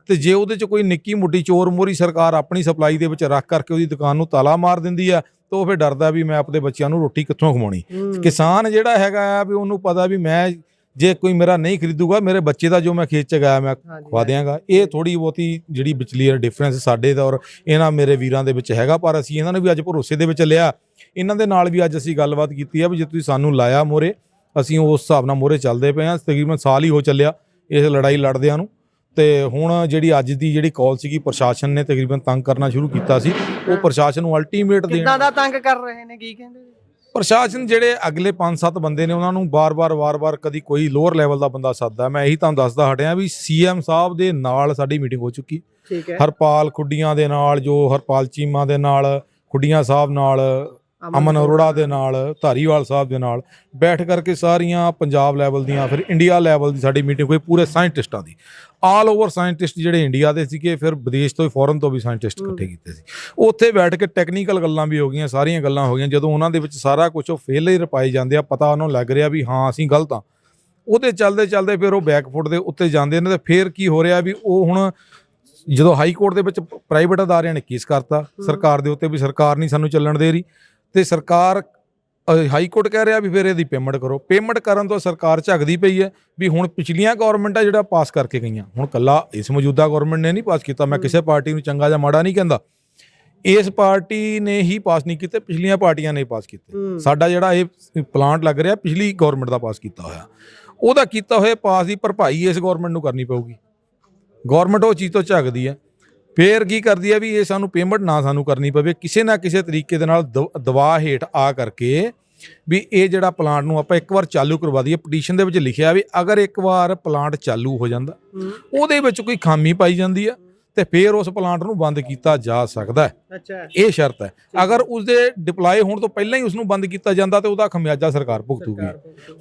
ਤੇ ਜੇ ਉਹਦੇ 'ਚ ਕੋਈ ਨਿੱਕੀ ਮੁੱਟੀ ਚੋਰ ਮੋਰੀ ਸਰਕਾਰ ਆਪਣੀ ਸਪਲਾਈ ਦੇ ਵਿੱਚ ਰੱਖ ਕਰਕੇ ਉਹਦੀ ਦੁਕਾਨ ਨੂੰ ਤਾਲਾ ਮਾਰ ਦਿੰਦੀ ਆ ਤਾਂ ਉਹ ਫਿਰ ਡਰਦਾ ਵੀ ਮੈਂ ਆਪਣੇ ਬੱਚਿਆਂ ਨੂੰ ਰੋਟੀ ਕਿੱਥੋਂ ਖਵਾਉਣੀ। ਹੂੰ, ਕਿਸਾਨ ਜਿਹੜਾ ਹੈਗਾ ਆ ਵੀ ਉਹਨੂੰ ਪਤਾ ਵੀ ਮੈਂ ਜੇ ਕੋਈ ਮੇਰਾ ਨਹੀਂ ਖਰੀਦੂਗਾ ਮੇਰੇ ਬੱਚੇ ਦਾ ਜੋ ਮੈਂ ਖੇਤ ਚ ਗਾਇਆ ਮੈਂ ਖਵਾ ਦਿਆਂਗਾ। ਇਹ ਥੋੜੀ ਬਹੁਤੀ ਜਿਹੜੀ ਵਿਚਲੀ ਡਿਫਰੈਂਸ ਸਾਡੇ ਦਾ ਔਰ ਇਹਨਾਂ ਮੇਰੇ ਵੀਰਾਂ ਦੇ ਵਿੱਚ ਹੈਗਾ ਪਰ ਅਸੀਂ ਇਹਨਾਂ ਨੂੰ ਵੀ ਅੱਜ ਭਰੋਸੇ ਦੇ ਵਿੱਚ ਲਿਆ। ਇਹਨਾਂ ਦੇ ਨਾਲ ਵੀ ਅੱਜ ਅਸੀਂ ਗੱਲਬਾਤ ਕੀਤੀ ਆ ਵੀ ਜੇ ਤੁਸੀਂ ਸਾਨੂੰ ਲਾਇਆ ਮੋਰੇ ਅਸੀਂ ਉਸ ਹਿਸਾਬ ਨਾਲ ਮੋਰੇ ਚੱਲਦੇ ਪਏ ਆ ਤਕਰੀਬਨ ਸਾਲ ਹੀ ਹੋ ਚੱਲਿਆ ਇਸ ਲੜਾਈ ਲੜਦਿਆਂ ਨੂੰ। ਤੇ ਹੁਣ ਜਿਹੜੀ ਅੱਜ ਦੀ ਜਿਹੜੀ ਕਾਲ ਸੀਗੀ ਪ੍ਰਸ਼ਾਸਨ ਨੇ ਤਕਰੀਬਨ ਤੰਗ ਕਰਨਾ ਸ਼ੁਰੂ ਕੀਤਾ ਸੀ। ਉਹ ਪ੍ਰਸ਼ਾਸਨ ਨੂੰ ਅਲਟੀਮੇਟ ਦੇਣ ਕਿੱਦਾਂ ਦਾ ਤੰਗ ਕਰ ਰਹੇ ਨੇ ਕੀ ਕਹਿੰਦੇ? ਪ੍ਰਸ਼ਾਸਨ ਜਿਹੜੇ ਅਗਲੇ 5-7 ਬੰਦੇ ਨੇ ਉਹਨਾਂ ਨੂੰ ਬਾਰ-ਬਾਰ ਵਾਰ-ਵਾਰ ਕਦੀ ਕੋਈ ਲੋਅਰ ਲੈਵਲ ਦਾ ਬੰਦਾ ਸੱਦਦਾ। ਮੈਂ ਇਹੀ ਤੁਹਾਨੂੰ ਦੱਸਦਾ ਹਟਿਆ ਵੀ ਸੀਐਮ ਸਾਹਿਬ ਦੇ ਨਾਲ ਸਾਡੀ ਮੀਟਿੰਗ ਹੋ ਚੁੱਕੀ। ਠੀਕ ਹੈ। ਹਰਪਾਲ ਖੁੱਡੀਆਂ ਦੇ ਨਾਲ ਜੋ ਹਰਪਾਲ ਚੀਮਾ ਦੇ ਨਾਲ ਖੁੱਡੀਆਂ ਸਾਹਿਬ ਨਾਲ ਅਮਨ ਅਰੋੜਾ ਦੇ ਨਾਲ ਧਾਰੀਵਾਲ ਸਾਹਿਬ ਦੇ ਨਾਲ ਬੈਠ ਕਰਕੇ ਸਾਰੀਆਂ ਪੰਜਾਬ ਲੈਵਲ ਦੀਆਂ ਫਿਰ ਇੰਡੀਆ ਲੈਵਲ ਦੀ ਸਾਡੀ ਮੀਟਿੰਗ ਹੋਈ ਪੂਰੇ ਸਾਇੰਟਿਸਟਾਂ ਦੀ। ਆਲ ਓਵਰ ਸਾਇੰਟਿਸਟ ਜਿਹੜੇ ਇੰਡੀਆ ਦੇ ਸੀਗੇ ਫਿਰ ਵਿਦੇਸ਼ ਤੋਂ ਵੀ ਫੋਰਨ ਤੋਂ ਵੀ ਸਾਇੰਟਿਸਟ ਹੂੰ। ਇਕੱਠੇ ਕੀਤੇ ਸੀ। ਉੱਥੇ ਬੈਠ ਕੇ ਟੈਕਨੀਕਲ ਗੱਲਾਂ ਵੀ ਹੋ ਗਈਆਂ ਸਾਰੀਆਂ ਗੱਲਾਂ ਹੋ ਗਈਆਂ ਜਦੋਂ ਉਹਨਾਂ ਦੇ ਵਿੱਚ ਸਾਰਾ ਕੁਝ ਉਹ ਫੇਲਰ ਪਾਏ ਜਾਂਦੇ ਆ ਪਤਾ ਉਹਨੂੰ ਲੱਗ ਰਿਹਾ ਵੀ ਹਾਂ ਅਸੀਂ ਗਲਤ ਆ ਉਹਦੇ ਚੱਲਦੇ ਚੱਲਦੇ ਫਿਰ ਉਹ ਬੈਕਫੁੱਟ ਦੇ ਉੱਤੇ ਜਾਂਦੇ ਨੇ ਤੇ ਫਿਰ ਕੀ ਹੋ ਰਿਹਾ ਵੀ ਉਹ ਹੁਣ ਜਦੋਂ ਹਾਈ ਕੋਰਟ ਦੇ ਵਿੱਚ ਪ੍ਰਾਈਵੇਟ ਅਦਾਰਿਆਂ ਨੇ ਕੇਸ ਕਰਤਾ ਸਰਕਾਰ ਦੇ ਉੱਤੇ ਵੀ ਸਰਕਾਰ ਨਹੀਂ ਸਾਨੂੰ ਚੱਲਣ ਦੇ ਰਹੀ। ਤੇ ਸਰਕਾਰ ਹਾਈ ਕੋਰਟ ਕਹਿ ਰਿਹਾ ਵੀ ਫਿਰ ਇਹਦੀ ਪੇਮੈਂਟ ਕਰੋ। ਪੇਮੈਂਟ ਕਰਨ ਤੋਂ ਸਰਕਾਰ ਝੱਗਦੀ ਪਈ ਹੈ ਵੀ ਹੁਣ ਪਿਛਲੀਆਂ ਗਵਰਨਮੈਂਟਾਂ ਜਿਹੜਾ ਪਾਸ ਕਰਕੇ ਗਈਆਂ। ਹੁਣ ਕੱਲਾ ਇਸ ਮੌਜੂਦਾ ਗਵਰਨਮੈਂਟ ਨੇ ਨਹੀਂ ਪਾਸ ਕੀਤਾ। ਮੈਂ ਕਿਸੇ ਪਾਰਟੀ ਨੂੰ ਚੰਗਾ ਜਾਂ ਮਾੜਾ ਨਹੀਂ ਕਹਿੰਦਾ। ਇਸ ਪਾਰਟੀ ਨੇ ਹੀ ਪਾਸ ਨਹੀਂ ਕੀਤੇ ਪਿਛਲੀਆਂ ਪਾਰਟੀਆਂ ਨੇ ਪਾਸ ਕੀਤੇ। ਸਾਡਾ ਜਿਹੜਾ ਇਹ ਪਲਾਂਟ ਲੱਗ ਰਿਹਾ ਪਿਛਲੀ ਗਵਰਨਮੈਂਟ ਦਾ ਪਾਸ ਕੀਤਾ ਹੋਇਆ। ਉਹਦਾ ਕੀਤਾ ਹੋਇਆ ਪਾਸ ਦੀ ਭਰਪਾਈ ਇਸ ਗਵਰਨਮੈਂਟ ਨੂੰ ਕਰਨੀ ਪਊਗੀ। ਗਵਰਨਮੈਂਟ ਉਹ ਚੀਜ਼ ਤੋਂ ਝੱਗਦੀ ਹੈ। ਫੇਰ ਕੀ ਕਰਦੀ ਹੈ ਵੀ ਇਹ ਸਾਨੂੰ ਪੇਮੈਂਟ ਨਾ ਸਾਨੂੰ ਕਰਨੀ ਪਵੇ ਕਿਸੇ ਨਾ ਕਿਸੇ ਤਰੀਕੇ ਦੇ ਨਾਲ ਦ- ਦਬਾਅ ਹੇਠ ਆ ਕਰਕੇ ਵੀ ਇਹ ਜਿਹੜਾ ਪਲਾਂਟ ਨੂੰ ਆਪਾਂ ਇੱਕ ਵਾਰ ਚਾਲੂ ਕਰਵਾ ਦਈਏ ਪਟੀਸ਼ਨ ਦੇ ਵਿੱਚ ਲਿਖਿਆ ਵੀ ਅਗਰ ਇੱਕ ਵਾਰ ਪਲਾਂਟ ਚਾਲੂ ਹੋ ਜਾਂਦਾ ਉਹਦੇ ਵਿੱਚ ਕੋਈ ਖਾਮੀ ਪਾਈ ਜਾਂਦੀ ਆ ਤੇ ਫੇਰ ਉਸ ਪਲਾਂਟ ਨੂੰ ਬੰਦ ਕੀਤਾ ਜਾ ਸਕਦਾ ਹੈ। ਅੱਛਾ। ਇਹ ਸ਼ਰਤ ਹੈ। ਅਗਰ ਉਸਦੇ ਡਿਪਲਾਈ ਹੋਣ ਤੋਂ ਪਹਿਲਾਂ ਹੀ ਉਸ ਨੂੰ ਬੰਦ ਕੀਤਾ ਜਾਂਦਾ ਤੇ ਉਹਦਾ ਖਮਿਆਜਾ ਸਰਕਾਰ ਭੁਗਤੂਗੀ।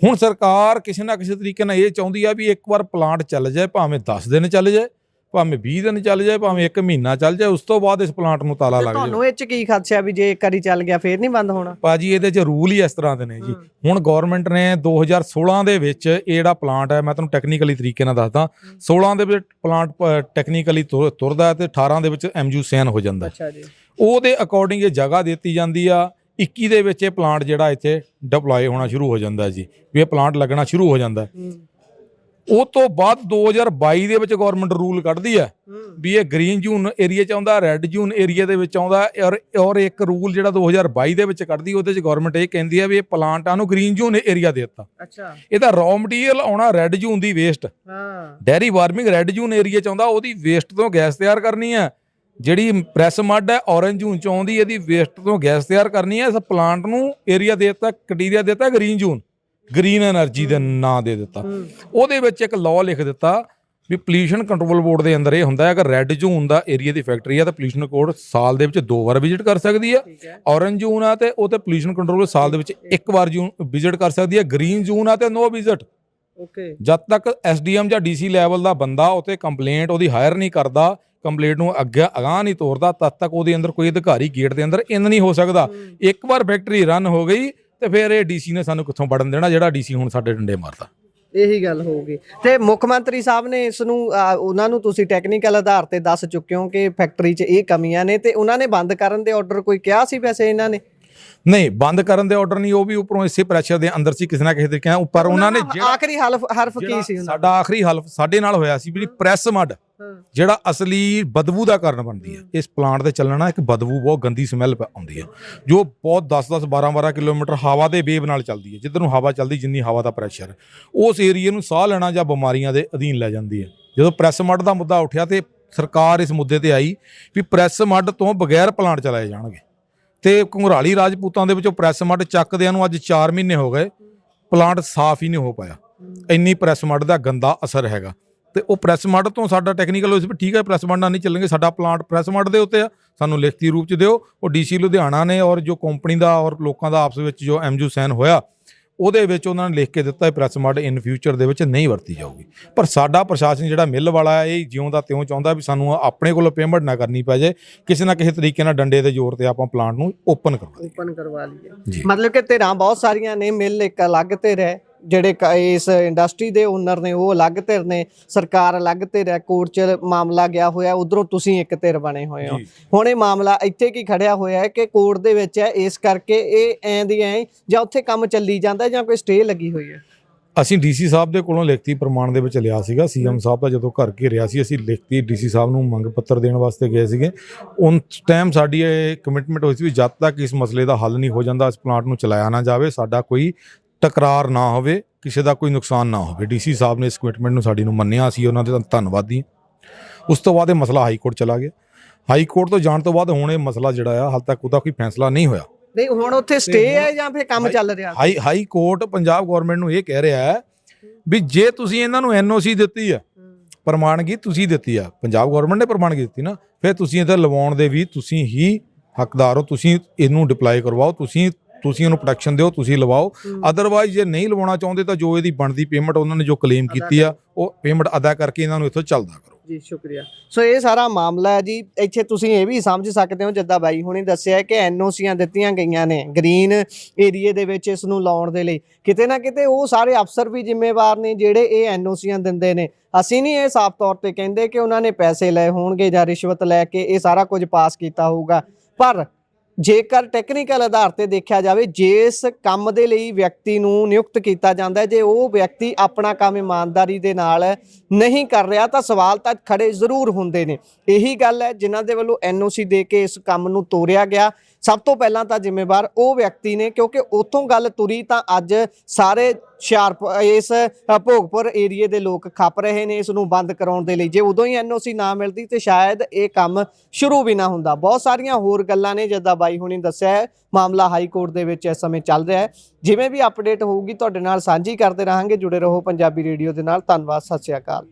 ਹੁਣ ਸਰਕਾਰ ਕਿਸੇ ਨਾ ਕਿਸੇ ਤਰੀਕੇ ਨਾਲ ਇਹ ਚਾਹੁੰਦੀ ਆ ਵੀ ਇੱਕ ਵਾਰ ਪਲਾਂਟ ਚੱਲ ਜਾਏ ਭਾਵੇਂ 10 ਦਿਨ ਚੱਲ ਜਾਏ ਭਾਵੇਂ 20 ਦਿਨ ਚੱਲ ਜਾਏ ਭਾਵੇਂ 1 ਮਹੀਨਾ ਚੱਲ ਜਾਏ ਉਸ ਤੋਂ ਬਾਅਦ ਇਸ ਪਲਾਂਟ ਨੂੰ ਤਾਲਾ ਲੱਗ ਜਾਏ ਤੁਹਾਨੂੰ ਇਹ ਚ ਕੀ ਖਦਸ਼ਾ ਵੀ ਜੇ ਇੱਕ ਵਾਰੀ ਚੱਲ ਗਿਆ ਫੇਰ ਨਹੀਂ ਬੰਦ ਹੋਣਾ? ਪਾਜੀ ਇਹਦੇ 'ਚ ਰੂਲ ਹੀ ਇਸ ਤਰ੍ਹਾਂ ਦੇ ਨੇ ਜੀ। ਹੁਣ ਗਵਰਨਮੈਂਟ ਨੇ 2016 ਦੇ ਵਿੱਚ ਇਹ ਜਿਹੜਾ ਪਲਾਂਟ ਹੈ ਮੈਂ ਤੁਹਾਨੂੰ ਟੈਕਨੀਕਲੀ ਤਰੀਕੇ ਨਾਲ ਦੱਸਦਾ 16 ਦੇ ਵਿੱਚ ਪਲਾਂਟ ਟੈਕਨੀਕਲੀ ਤੁਰਦਾ ਤੇ 18 ਦੇ ਵਿੱਚ ਐਮਯੂ ਸੈਨ ਹੋ ਜਾਂਦਾ। ਅੱਛਾ ਜੀ। ਉਹਦੇ ਅਕੋਰਡਿੰਗ ਇਹ ਜਗ੍ਹਾ ਦਿੱਤੀ ਜਾਂਦੀ ਆ 21 ਦੇ ਵਿੱਚ ਇਹ ਪਲਾਂਟ ਜਿਹੜਾ ਇੱਥੇ ਡਿਪਲੋਏ ਹੋਣਾ ਸ਼ੁਰੂ ਹੋ ਜਾਂਦਾ ਜੀ। ਵੀ ਇਹ ਪਲਾਂਟ ਲੱਗਣਾ ਸ਼ੁਰੂ ਹੋ ਜਾਂਦਾ। ਉਹ ਤੋਂ ਬਾਅਦ 2022 ਦੇ ਵਿੱਚ ਗਵਰਨਮੈਂਟ ਰੂਲ ਕੱਢਦੀ ਹੈ ਵੀ ਇਹ ਗ੍ਰੀਨ ਜ਼ੋਨ ਏਰੀਆ ਚ ਆਉਂਦਾ ਰੈੱਡ ਜ਼ੋਨ ਏਰੀਆ ਦੇ ਵਿੱਚ ਆਉਂਦਾ ਔਰ ਔਰ ਇੱਕ ਰੂਲ ਜਿਹੜਾ 2022 ਦੇ ਵਿੱਚ ਕੱਢਦੀ ਉਹਦੇ ਚ ਗਵਰਨਮੈਂਟ ਇਹ ਕਹਿੰਦੀ ਹੈ ਵੀ ਇਹ ਪਲਾਂਟਾਂ ਨੂੰ ਗ੍ਰੀਨ ਜ਼ੋਨ ਏਰੀਆ ਦੇ ਦਿੱਤਾ। ਅੱਛਾ। ਇਹਦਾ ਰॉ ਮਟੀਰੀਅਲ ਆਉਣਾ ਰੈੱਡ ਜ਼ੋਨ ਦੀ ਵੇਸਟ ਹਾਂ। Dairy warming red zone area ਚ ਆਉਂਦਾ ਉਹਦੀ ਵੇਸਟ ਤੋਂ ਗੈਸ ਤਿਆਰ ਕਰਨੀ ਹੈ। ਜਿਹੜੀ ਪ੍ਰੈਸ ਮੱਡ ਹੈ ਔਰੰਜ ਜ਼ੋਨ ਚ ਆਉਂਦੀ ਇਹਦੀ ਵੇਸਟ ਤੋਂ ਗੈਸ ਤਿਆਰ ਕਰਨੀ ਹੈ। ਇਸ ਪਲਾਂਟ ਨੂੰ ਏਰੀਆ ਦੇ ਦਿੱਤਾ ਕਟੀਰੀਆ ਦੇ ਦਿੱਤਾ ਗ੍ਰੀਨ ਜ਼ੋਨ ਗ੍ਰੀਨ એનર્ਜੀ ਦੇ ਨਾਂ ਦੇ ਦਿੱਤਾ। ਉਹਦੇ ਵਿੱਚ ਇੱਕ ਲਾਅ ਲਿਖ ਦਿੱਤਾ ਵੀ ਪੋਲੂਸ਼ਨ ਕੰਟਰੋਲ ਬੋਰਡ ਦੇ ਅੰਦਰ ਇਹ ਹੁੰਦਾ ਹੈ ਕਿ ਰੈੱਡ ਜ਼ੋਨ ਦਾ ਏਰੀਆ ਦੀ ਫੈਕਟਰੀ ਆ ਤਾਂ ਪੋਲੂਸ਼ਨ ਕੋਡ ਸਾਲ ਦੇ ਵਿੱਚ ਦੋ ਵਾਰ ਵਿਜ਼ਿਟ ਕਰ ਸਕਦੀ ਆ। ਔਰੇਂਜ ਜ਼ੋਨ ਆ ਤੇ ਉਹ ਤੇ ਪੋਲੂਸ਼ਨ ਕੰਟਰੋਲ ਸਾਲ ਦੇ ਵਿੱਚ ਇੱਕ ਵਾਰ ਵਿਜ਼ਿਟ ਕਰ ਸਕਦੀ ਆ। ਗ੍ਰੀਨ ਜ਼ੋਨ ਆ ਤੇ ਨੋ ਵਿਜ਼ਿਟ ਓਕੇ ਜਦ ਤੱਕ ਐਸਡੀਐਮ ਜਾਂ ਡੀਸੀ ਲੈਵਲ ਦਾ ਬੰਦਾ ਉਤੇ ਕੰਪਲੇਂਟ ਉਹਦੀ ਹਾਇਰ ਨਹੀਂ ਕਰਦਾ ਕੰਪਲੇਂਟ ਨੂੰ ਅੱਗੇ ਅਗਾਹ ਨਹੀਂ ਤੋਰਦਾ ਤਦ ਤੱਕ ਉਹਦੇ ਅੰਦਰ ਕੋਈ ਅਧਿਕਾਰੀ ਗੇਟ ਦੇ ਅੰਦਰ ਇੰਨ ਨਹੀਂ ਹੋ ਸਕਦਾ। ਇੱਕ ਵਾਰ ਫੈਕਟਰੀ ਰਨ ਹੋ ਗਈ ਤੇ ਫਿਰ ਇਹ ਡੀਸੀ ਨੇ ਸਾਨੂੰ ਕਿੱਥੋਂ ਵੜਨ ਦੇਣਾ ਜਿਹੜਾ ਡੀਸੀ ਹੁਣ ਸਾਡੇ ਡੰਡੇ ਮਾਰਦਾ। ਇਹੀ ਗੱਲ ਹੋਊਗੀ ਤੇ ਮੁੱਖ ਮੰਤਰੀ ਸਾਹਿਬ ਨੇ ਇਸ ਨੂੰ ਉਹਨਾਂ ਨੂੰ ਤੁਸੀਂ ਟੈਕਨੀਕਲ ਆਧਾਰ ਤੇ ਦੱਸ ਚੁੱਕੇ ਹੋ ਕਿ ਫੈਕਟਰੀ 'ਚ ਇਹ ਕਮੀਆਂ ਨੇ ਤੇ ਉਹਨਾਂ ਨੇ ਬੰਦ ਕਰਨ ਦੇ ਆਰਡਰ ਕੋਈ ਕਿਹਾ ਸੀ ਵੈਸੇ ਇਹਨਾਂ ਨੇ? ਨਹੀਂ ਬੰਦ ਕਰਨ ਦੇ ਆਰਡਰ ਨਹੀਂ ਉਹ ਵੀ ਉੱਪਰੋਂ ਇਸੇ ਪ੍ਰੈਸ਼ਰ ਦੇ ਅੰਦਰ ਸੀ ਕਿਸੇ ਨਾ ਕਿਸੇ ਤਰੀਕੇ ਨਾਲ। ਉੱਪਰ ਉਹਨਾਂ ਨੇ ਜਿਹੜਾ ਆਖਰੀ ਹਲਫ ਹਰਫ ਕੀ ਜਿਹੜਾ ਸੀ ਉਹਨਾਂ ਸਾਡਾ ਆਖਰੀ ਹਲਫ ਸਾਡੇ ਨਾਲ ਹੋਇਆ ਸੀ ਵੀ ਪ੍ਰੈਸ ਮੱਡ। ਜਿਹੜਾ ਅਸਲੀ ਬਦਬੂ ਦਾ ਕਾਰਨ ਬਣਦੀ ਹੈ। ਇਸ ਪਲਾਂਟ ਤੇ ਚੱਲਣਾ ਇੱਕ ਬਦਬੂ ਬਹੁਤ ਗੰਦੀ ਸਮੈਲ ਆਉਂਦੀ ਹੈ। ਜੋ ਬਹੁਤ 10-10 12-12 ਕਿਲੋਮੀਟਰ ਹਵਾ ਦੇ ਵੇਵ ਨਾਲ ਚੱਲਦੀ ਹੈ। ਜਿੱਧਰ ਨੂੰ ਹਵਾ ਚੱਲਦੀ ਜਿੰਨੀ ਹਵਾ ਦਾ ਪ੍ਰੈਸ਼ਰ ਉਸ ਏਰੀਏ ਨੂੰ ਸਾਹ ਲੈਣਾ ਜਾਂ ਬਿਮਾਰੀਆਂ ਦੇ ਅਧੀਨ ਲੈ ਜਾਂਦੀ ਹੈ। ਜਦੋਂ ਪ੍ਰੈਸ ਮੱਡ ਦਾ ਮੁੱਦਾ ਉੱਠਿਆ ਤੇ ਸਰਕਾਰ ਇਸ ਮੁੱਦੇ ਤੇ ਆਈ ਵੀ ਪ੍ਰੈਸ ਮੱਡ ਤੋਂ ਬਗੈਰ ਪਲਾਂਟ ਚਲਾਏ ਜਾਣਗੇ। ਤੇ ਘੁੰਗਰਾਲੀ ਰਾਜਪੂਤਾਂ ਦੇ ਵਿੱਚੋਂ ਪ੍ਰੈਸ ਮੱਡ ਚੱਕਦਿਆਂ ਨੂੰ ਅੱਜ 4 ਮਹੀਨੇ ਹੋ ਗਏ। ਪਲਾਂਟ ਸਾਫ਼ ਹੀ ਨਹੀਂ ਹੋ ਪਾਇਆ। ਇੰਨੀ ਪ੍ਰੈਸ ਮੱਡ ਦਾ ਗੰਦਾ ਅਸਰ ਹੈਗਾ। ਤੇ ਉਹ ਪ੍ਰੈਸ ਮੱਡ ਤੋਂ ਸਾਡਾ ਟੈਕਨੀਕਲ ਹੋਇਆ ਸੀ ਵੀ ਠੀਕ ਹੈ ਪ੍ਰੈਸ ਮੱਡ ਨਾਲ ਨਹੀਂ ਚੱਲਣਗੇ ਸਾਡਾ ਪਲਾਂਟ ਪ੍ਰੈਸ ਮੱਡ ਦੇ ਉੱਤੇ ਆ। ਸਾਨੂੰ ਲਿਖਤੀ ਰੂਪ ਚ ਦਿਓ। ਉਹ ਡੀਸੀ ਲੁਧਿਆਣਾ ਨੇ ਔਰ ਜੋ ਕੰਪਨੀ ਦਾ ਔਰ ਲੋਕਾਂ ਦਾ ਆਪਸ ਵਿੱਚ ਜੋ ਐਮਜੂ ਸਾਈਨ ਹੋਇਆ ਉਹਦੇ ਵਿੱਚ ਉਹਨਾਂ ਨੇ ਲਿਖ ਕੇ ਦਿੱਤਾ ਹੈ ਪ੍ਰੈਸ ਮੱਡ ਇਨ ਫਿਊਚਰ ਦੇ ਵਿੱਚ ਨਹੀਂ ਵਰਤੀ ਜਾਊਗੀ। ਪਰ ਸਾਡਾ ਪ੍ਰਸ਼ਾਸਨ ਜਿਹੜਾ ਮਿੱਲ ਵਾਲਾ ਹੈ ਇਹ ਜਿਉਂ ਦਾ ਤਿਉਂ ਚਾਹੁੰਦਾ ਵੀ ਸਾਨੂੰ ਆਪਣੇ ਕੋਲੋਂ ਪੇਮੈਂਟ ਨਾ ਕਰਨੀ ਪੈ ਜਾਏ। ਕਿਸੇ ਨਾ ਕਿਸੇ ਤਰੀਕੇ ਨਾਲ ਡੰਡੇ ਦੇ ਜ਼ੋਰ ਤੇ ਆਪਾਂ ਪਲਾਂਟ ਨੂੰ ਓਪਨ ਕਰਵਾ ਦਈਏ। ਓਪਨ ਕਰਵਾ ਲਈਏ। ਮਤਲਬ ਕਿ ਧਿਰਾਂ ਬਹੁਤ ਸਾਰੀਆਂ ਨੇ ਮਿਲ ਇੱਕ ਅਲੱਗ ਧਿਰ ਹੈ। ਜਿਹੜੇ ਇਸ ਇੰਡਸਟਰੀ ਦੇ ਓਨਰ ਨੇ ਉਹ ਅਲੱਗ ਧਿਰ ਨੇ ਸਰਕਾਰ ਅਲੱਗ ਧਿਰ ਹੈ ਕੋਰਟ 'ਚ ਮਾਮਲਾ ਗਿਆ ਹੋਇਆ ਉਧਰੋਂ ਤੁਸੀਂ ਇੱਕ ਧਿਰ ਬਣੇ ਹੋਏ ਹੋ। ਹੁਣ ਇਹ ਮਾਮਲਾ ਇੱਥੇ ਕੀ ਖੜਿਆ ਹੋਇਆ ਹੈ ਕਿ ਕੋਰਟ ਦੇ ਵਿੱਚ ਹੈ ਇਸ ਕਰਕੇ ਇਹ ਐਂ ਦੀ ਐਂ ਜਾਂ ਉੱਥੇ ਕੰਮ ਚੱਲੀ ਜਾਂਦਾ ਜਾਂ ਕੋਈ ਸਟੇ ਲੱਗੀ ਹੋਈ ਹੈ? ਅਸੀਂ ਡੀਸੀ ਸਾਹਿਬ ਦੇ ਕੋਲੋਂ ਲਿਖਤੀ ਪ੍ਰਮਾਣ ਦੇ ਵਿੱਚ ਲਿਆ ਸੀਗਾ। ਸੀਐਮ ਸਾਹਿਬ ਦਾ ਜਦੋਂ ਘਰ ਘੇਰਿਆ ਸੀ ਅਸੀਂ ਲਿਖਤੀ ਡੀਸੀ ਸਾਹਿਬ ਨੂੰ ਮੰਗ ਪੱਤਰ ਦੇਣ ਵਾਸਤੇ ਗਏ ਸੀਗੇ। ਉਸ ਟਾਈਮ ਸਾਡੀ ਇਹ ਕਮਿਟਮੈਂਟ ਹੋਈ ਸੀ ਵੀ ਜਦ ਤੱਕ ਇਸ ਮਸਲੇ ਦਾ ਹੱਲ ਨਹੀਂ ਹੋ ਜਾਂਦਾ ਇਸ ਪਲਾਂਟ ਨੂੰ ਚਲਾਇਆ ਨਾ ਜਾਵੇ ਸਾਡਾ ਕੋਈ ਟਕਰਾਰ ਨਾ ਹੋਵੇ ਕਿਸੇ ਦਾ ਕੋਈ ਨੁਕਸਾਨ ਨਾ ਹੋਵੇ। ਡੀਸੀ ਸਾਹਿਬ ਨੇ ਇਸ ਕਮਿਟਮੈਂਟ ਨੂੰ ਸਾਡੀ ਨੂੰ ਮੰਨਿਆ ਸੀ ਉਹਨਾਂ ਦੇ ਧੰਨ- ਧੰਨਵਾਦੀ ਹਾਂ। ਉਸ ਤੋਂ ਬਾਅਦ ਇਹ ਮਸਲਾ ਹਾਈ ਕੋਰਟ ਚਲਾ ਗਿਆ। ਹਾਈ ਕੋਰਟ ਤੋਂ ਜਾਣ ਤੋਂ ਬਾਅਦ ਹੁਣ ਇਹ ਮਸਲਾ ਜਿਹੜਾ ਆ ਹਾਲ ਤੱਕ ਉਹਦਾ ਕੋਈ ਫੈਸਲਾ ਨਹੀਂ ਹੋਇਆ। ਨਹੀਂ ਹੁਣ ਉੱਥੇ ਸਟੇ ਹੈ ਜਾਂ ਫਿਰ ਕੰਮ ਚੱਲ ਰਿਹਾ? High high court Punjab government ਨੂੰ ਇਹ ਕਹਿ ਰਿਹਾ ਹੈ ਵੀ ਜੇ ਤੁਸੀਂ ਇਹਨਾਂ ਨੂੰ ਐਨਓਸੀ ਦਿੱਤੀ ਆ ਪ੍ਰਮਾਣਗੀ ਤੁਸੀਂ ਦਿੱਤੀ ਆ ਪੰਜਾਬ ਗਵਰਨਮੈਂਟ ਨੇ ਪ੍ਰਮਾਣਗੀ ਦਿੱਤੀ ਨਾ ਫਿਰ ਤੁਸੀਂ ਇਹਦਾ ਲਵਾਉਣ ਦੇ ਵੀ ਤੁਸੀਂ ਹੀ ਹੱਕਦਾਰ ਹੋ ਤੁਸੀਂ ਇਹਨੂੰ ਡਿਪਲਾਈ ਕਰਵਾਓ ਤੁਸੀਂ ਤੁਸੀਂ ਇਹਨੂੰ ਪ੍ਰੋਟੈਕਸ਼ਨ ਦਿਓ ਤੁਸੀਂ ਲਵਾਓ। ਅਦਰਵਾਈਜ਼ ਜੇ ਨਹੀਂ ਲਵਾਉਣਾ ਚਾਹੁੰਦੇ ਤਾਂ ਜੋ ਇਹਦੀ ਬਣਦੀ ਪੇਮੈਂਟ ਉਹਨਾਂ ਨੇ ਜੋ ਕਲੇਮ ਕੀਤੀ ਆ ਉਹ ਪੇਮੈਂਟ ਅਦਾ ਕਰਕੇ ਇਹਨਾਂ ਨੂੰ ਇੱਥੋਂ ਚੱਲਦਾ ਕਰੋ। ਜੀ ਸ਼ੁਕਰੀਆ। ਸੋ ਇਹ ਸਾਰਾ ਮਾਮਲਾ ਹੈ ਜੀ ਇੱਥੇ ਤੁਸੀਂ ਇਹ ਵੀ ਸਮਝ ਸਕਦੇ ਹੋ ਜਿੱਦਾਂ ਬਾਈ ਹੁਣੀ ਦੱਸਿਆ ਕਿ ਐਨਓਸੀਆਂ ਦਿੱਤੀਆਂ ਗਈਆਂ ਨੇ ਗ੍ਰੀਨ ਏਰੀਏ ਦੇ ਵਿੱਚ ਇਸ ਨੂੰ ਲਾਉਣ ਦੇ ਲਈ। ਕਿਤੇ ਨਾ ਕਿਤੇ ਉਹ ਸਾਰੇ ਅਫਸਰ ਵੀ ਜ਼ਿੰਮੇਵਾਰ ਨੇ ਜਿਹੜੇ ਇਹ ਐਨਓਸੀਆਂ ਦਿੰਦੇ ਨੇ। ਅਸੀਂ ਨਹੀਂ ਇਹ ਸਾਫ਼ ਤੌਰ ਤੇ ਕਹਿੰਦੇ ਕਿ ਉਹਨਾਂ ਨੇ ਪੈਸੇ ਲਏ ਹੋਣਗੇ ਜਾਂ ਰਿਸ਼ਵਤ ਲੈ ਕੇ ਇਹ ਸਾਰਾ ਕੁਝ ਪਾਸ ਕੀਤਾ ਹੋਊਗਾ। ਪਰ ਜੇਕਰ ਟੈਕਨੀਕਲ ਆਧਾਰ ਤੇ ਦੇਖਿਆ ਜਾਵੇ, ਜਿਸ ਕੰਮ ਦੇ ਲਈ ਵਿਅਕਤੀ ਨੂੰ ਨਿਯੁਕਤ ਕੀਤਾ ਜਾਂਦਾ ਹੈ, ਜੇ ਉਹ ਵਿਅਕਤੀ ਆਪਣਾ ਕੰਮ ਇਮਾਨਦਾਰੀ ਦੇ ਨਾਲ ਨਹੀਂ ਕਰ ਰਿਹਾ, ਤਾਂ ਸਵਾਲ ਤਾਂ ਖੜੇ ਜ਼ਰੂਰ ਹੁੰਦੇ ਨੇ। ਇਹੀ ਗੱਲ ਹੈ, ਜਿਨ੍ਹਾਂ ਦੇ ਵੱਲੋਂ ਐਨਓਸੀ ਦੇ ਕੇ ਇਸ ਕੰਮ ਨੂੰ ਤੋਰਿਆ ਗਿਆ। ਸਭ ਤੋਂ ਪਹਿਲਾਂ ਤਾਂ ਜ਼ਿੰਮੇਵਾਰ ਉਹ ਵਿਅਕਤੀ ਨੇ, ਕਿਉਂਕਿ ਉਥੋਂ ਗੱਲ ਤੁਰੀ ਤਾਂ ਅੱਜ ਸਾਰੇ ਸ਼ਾਰਪ ਇਸ ਭੋਗਪੁਰ ਏਰੀਏ ਦੇ ਲੋਕ ਖੱਪ ਰਹੇ ਨੇ, ਇਸ ਨੂੰ ਬੰਦ ਕਰਾਉਣ ਦੇ ਲਈ। ਜੇ ਉਦੋਂ ਹੀ ਐਨਓਸੀ ਨਾ ਮਿਲਦੀ ਤੇ ਸ਼ਾਇਦ ਇਹ ਕੰਮ ਸ਼ੁਰੂ ਵੀ ਨਾ ਹੁੰਦਾ। ਬਹੁਤ ਸਾਰੀਆਂ ਹੋਰ ਗੱਲਾਂ ਨੇ, ਜਿੱਦਾਂ ਬਾਈ ਹੁਣੀ ਦੱਸਿਆ ਹੈ, ਮਾਮਲਾ ਹਾਈ ਕੋਰਟ ਦੇ ਵਿੱਚ ਇਸ ਸਮੇਂ ਚੱਲ ਰਿਹਾ ਹੈ। ਜਿਵੇਂ ਵੀ ਅਪਡੇਟ ਹੋਊਗੀ, ਤੁਹਾਡੇ ਨਾਲ ਸਾਂਝੀ ਕਰਦੇ ਰਹਾਂਗੇ। ਜੁੜੇ ਰਹੋ ਪੰਜਾਬੀ ਰੇਡੀਓ ਦੇ ਨਾਲ। ਧੰਨਵਾਦ, ਸਤਿ ਸ਼੍ਰੀ ਅਕਾਲ।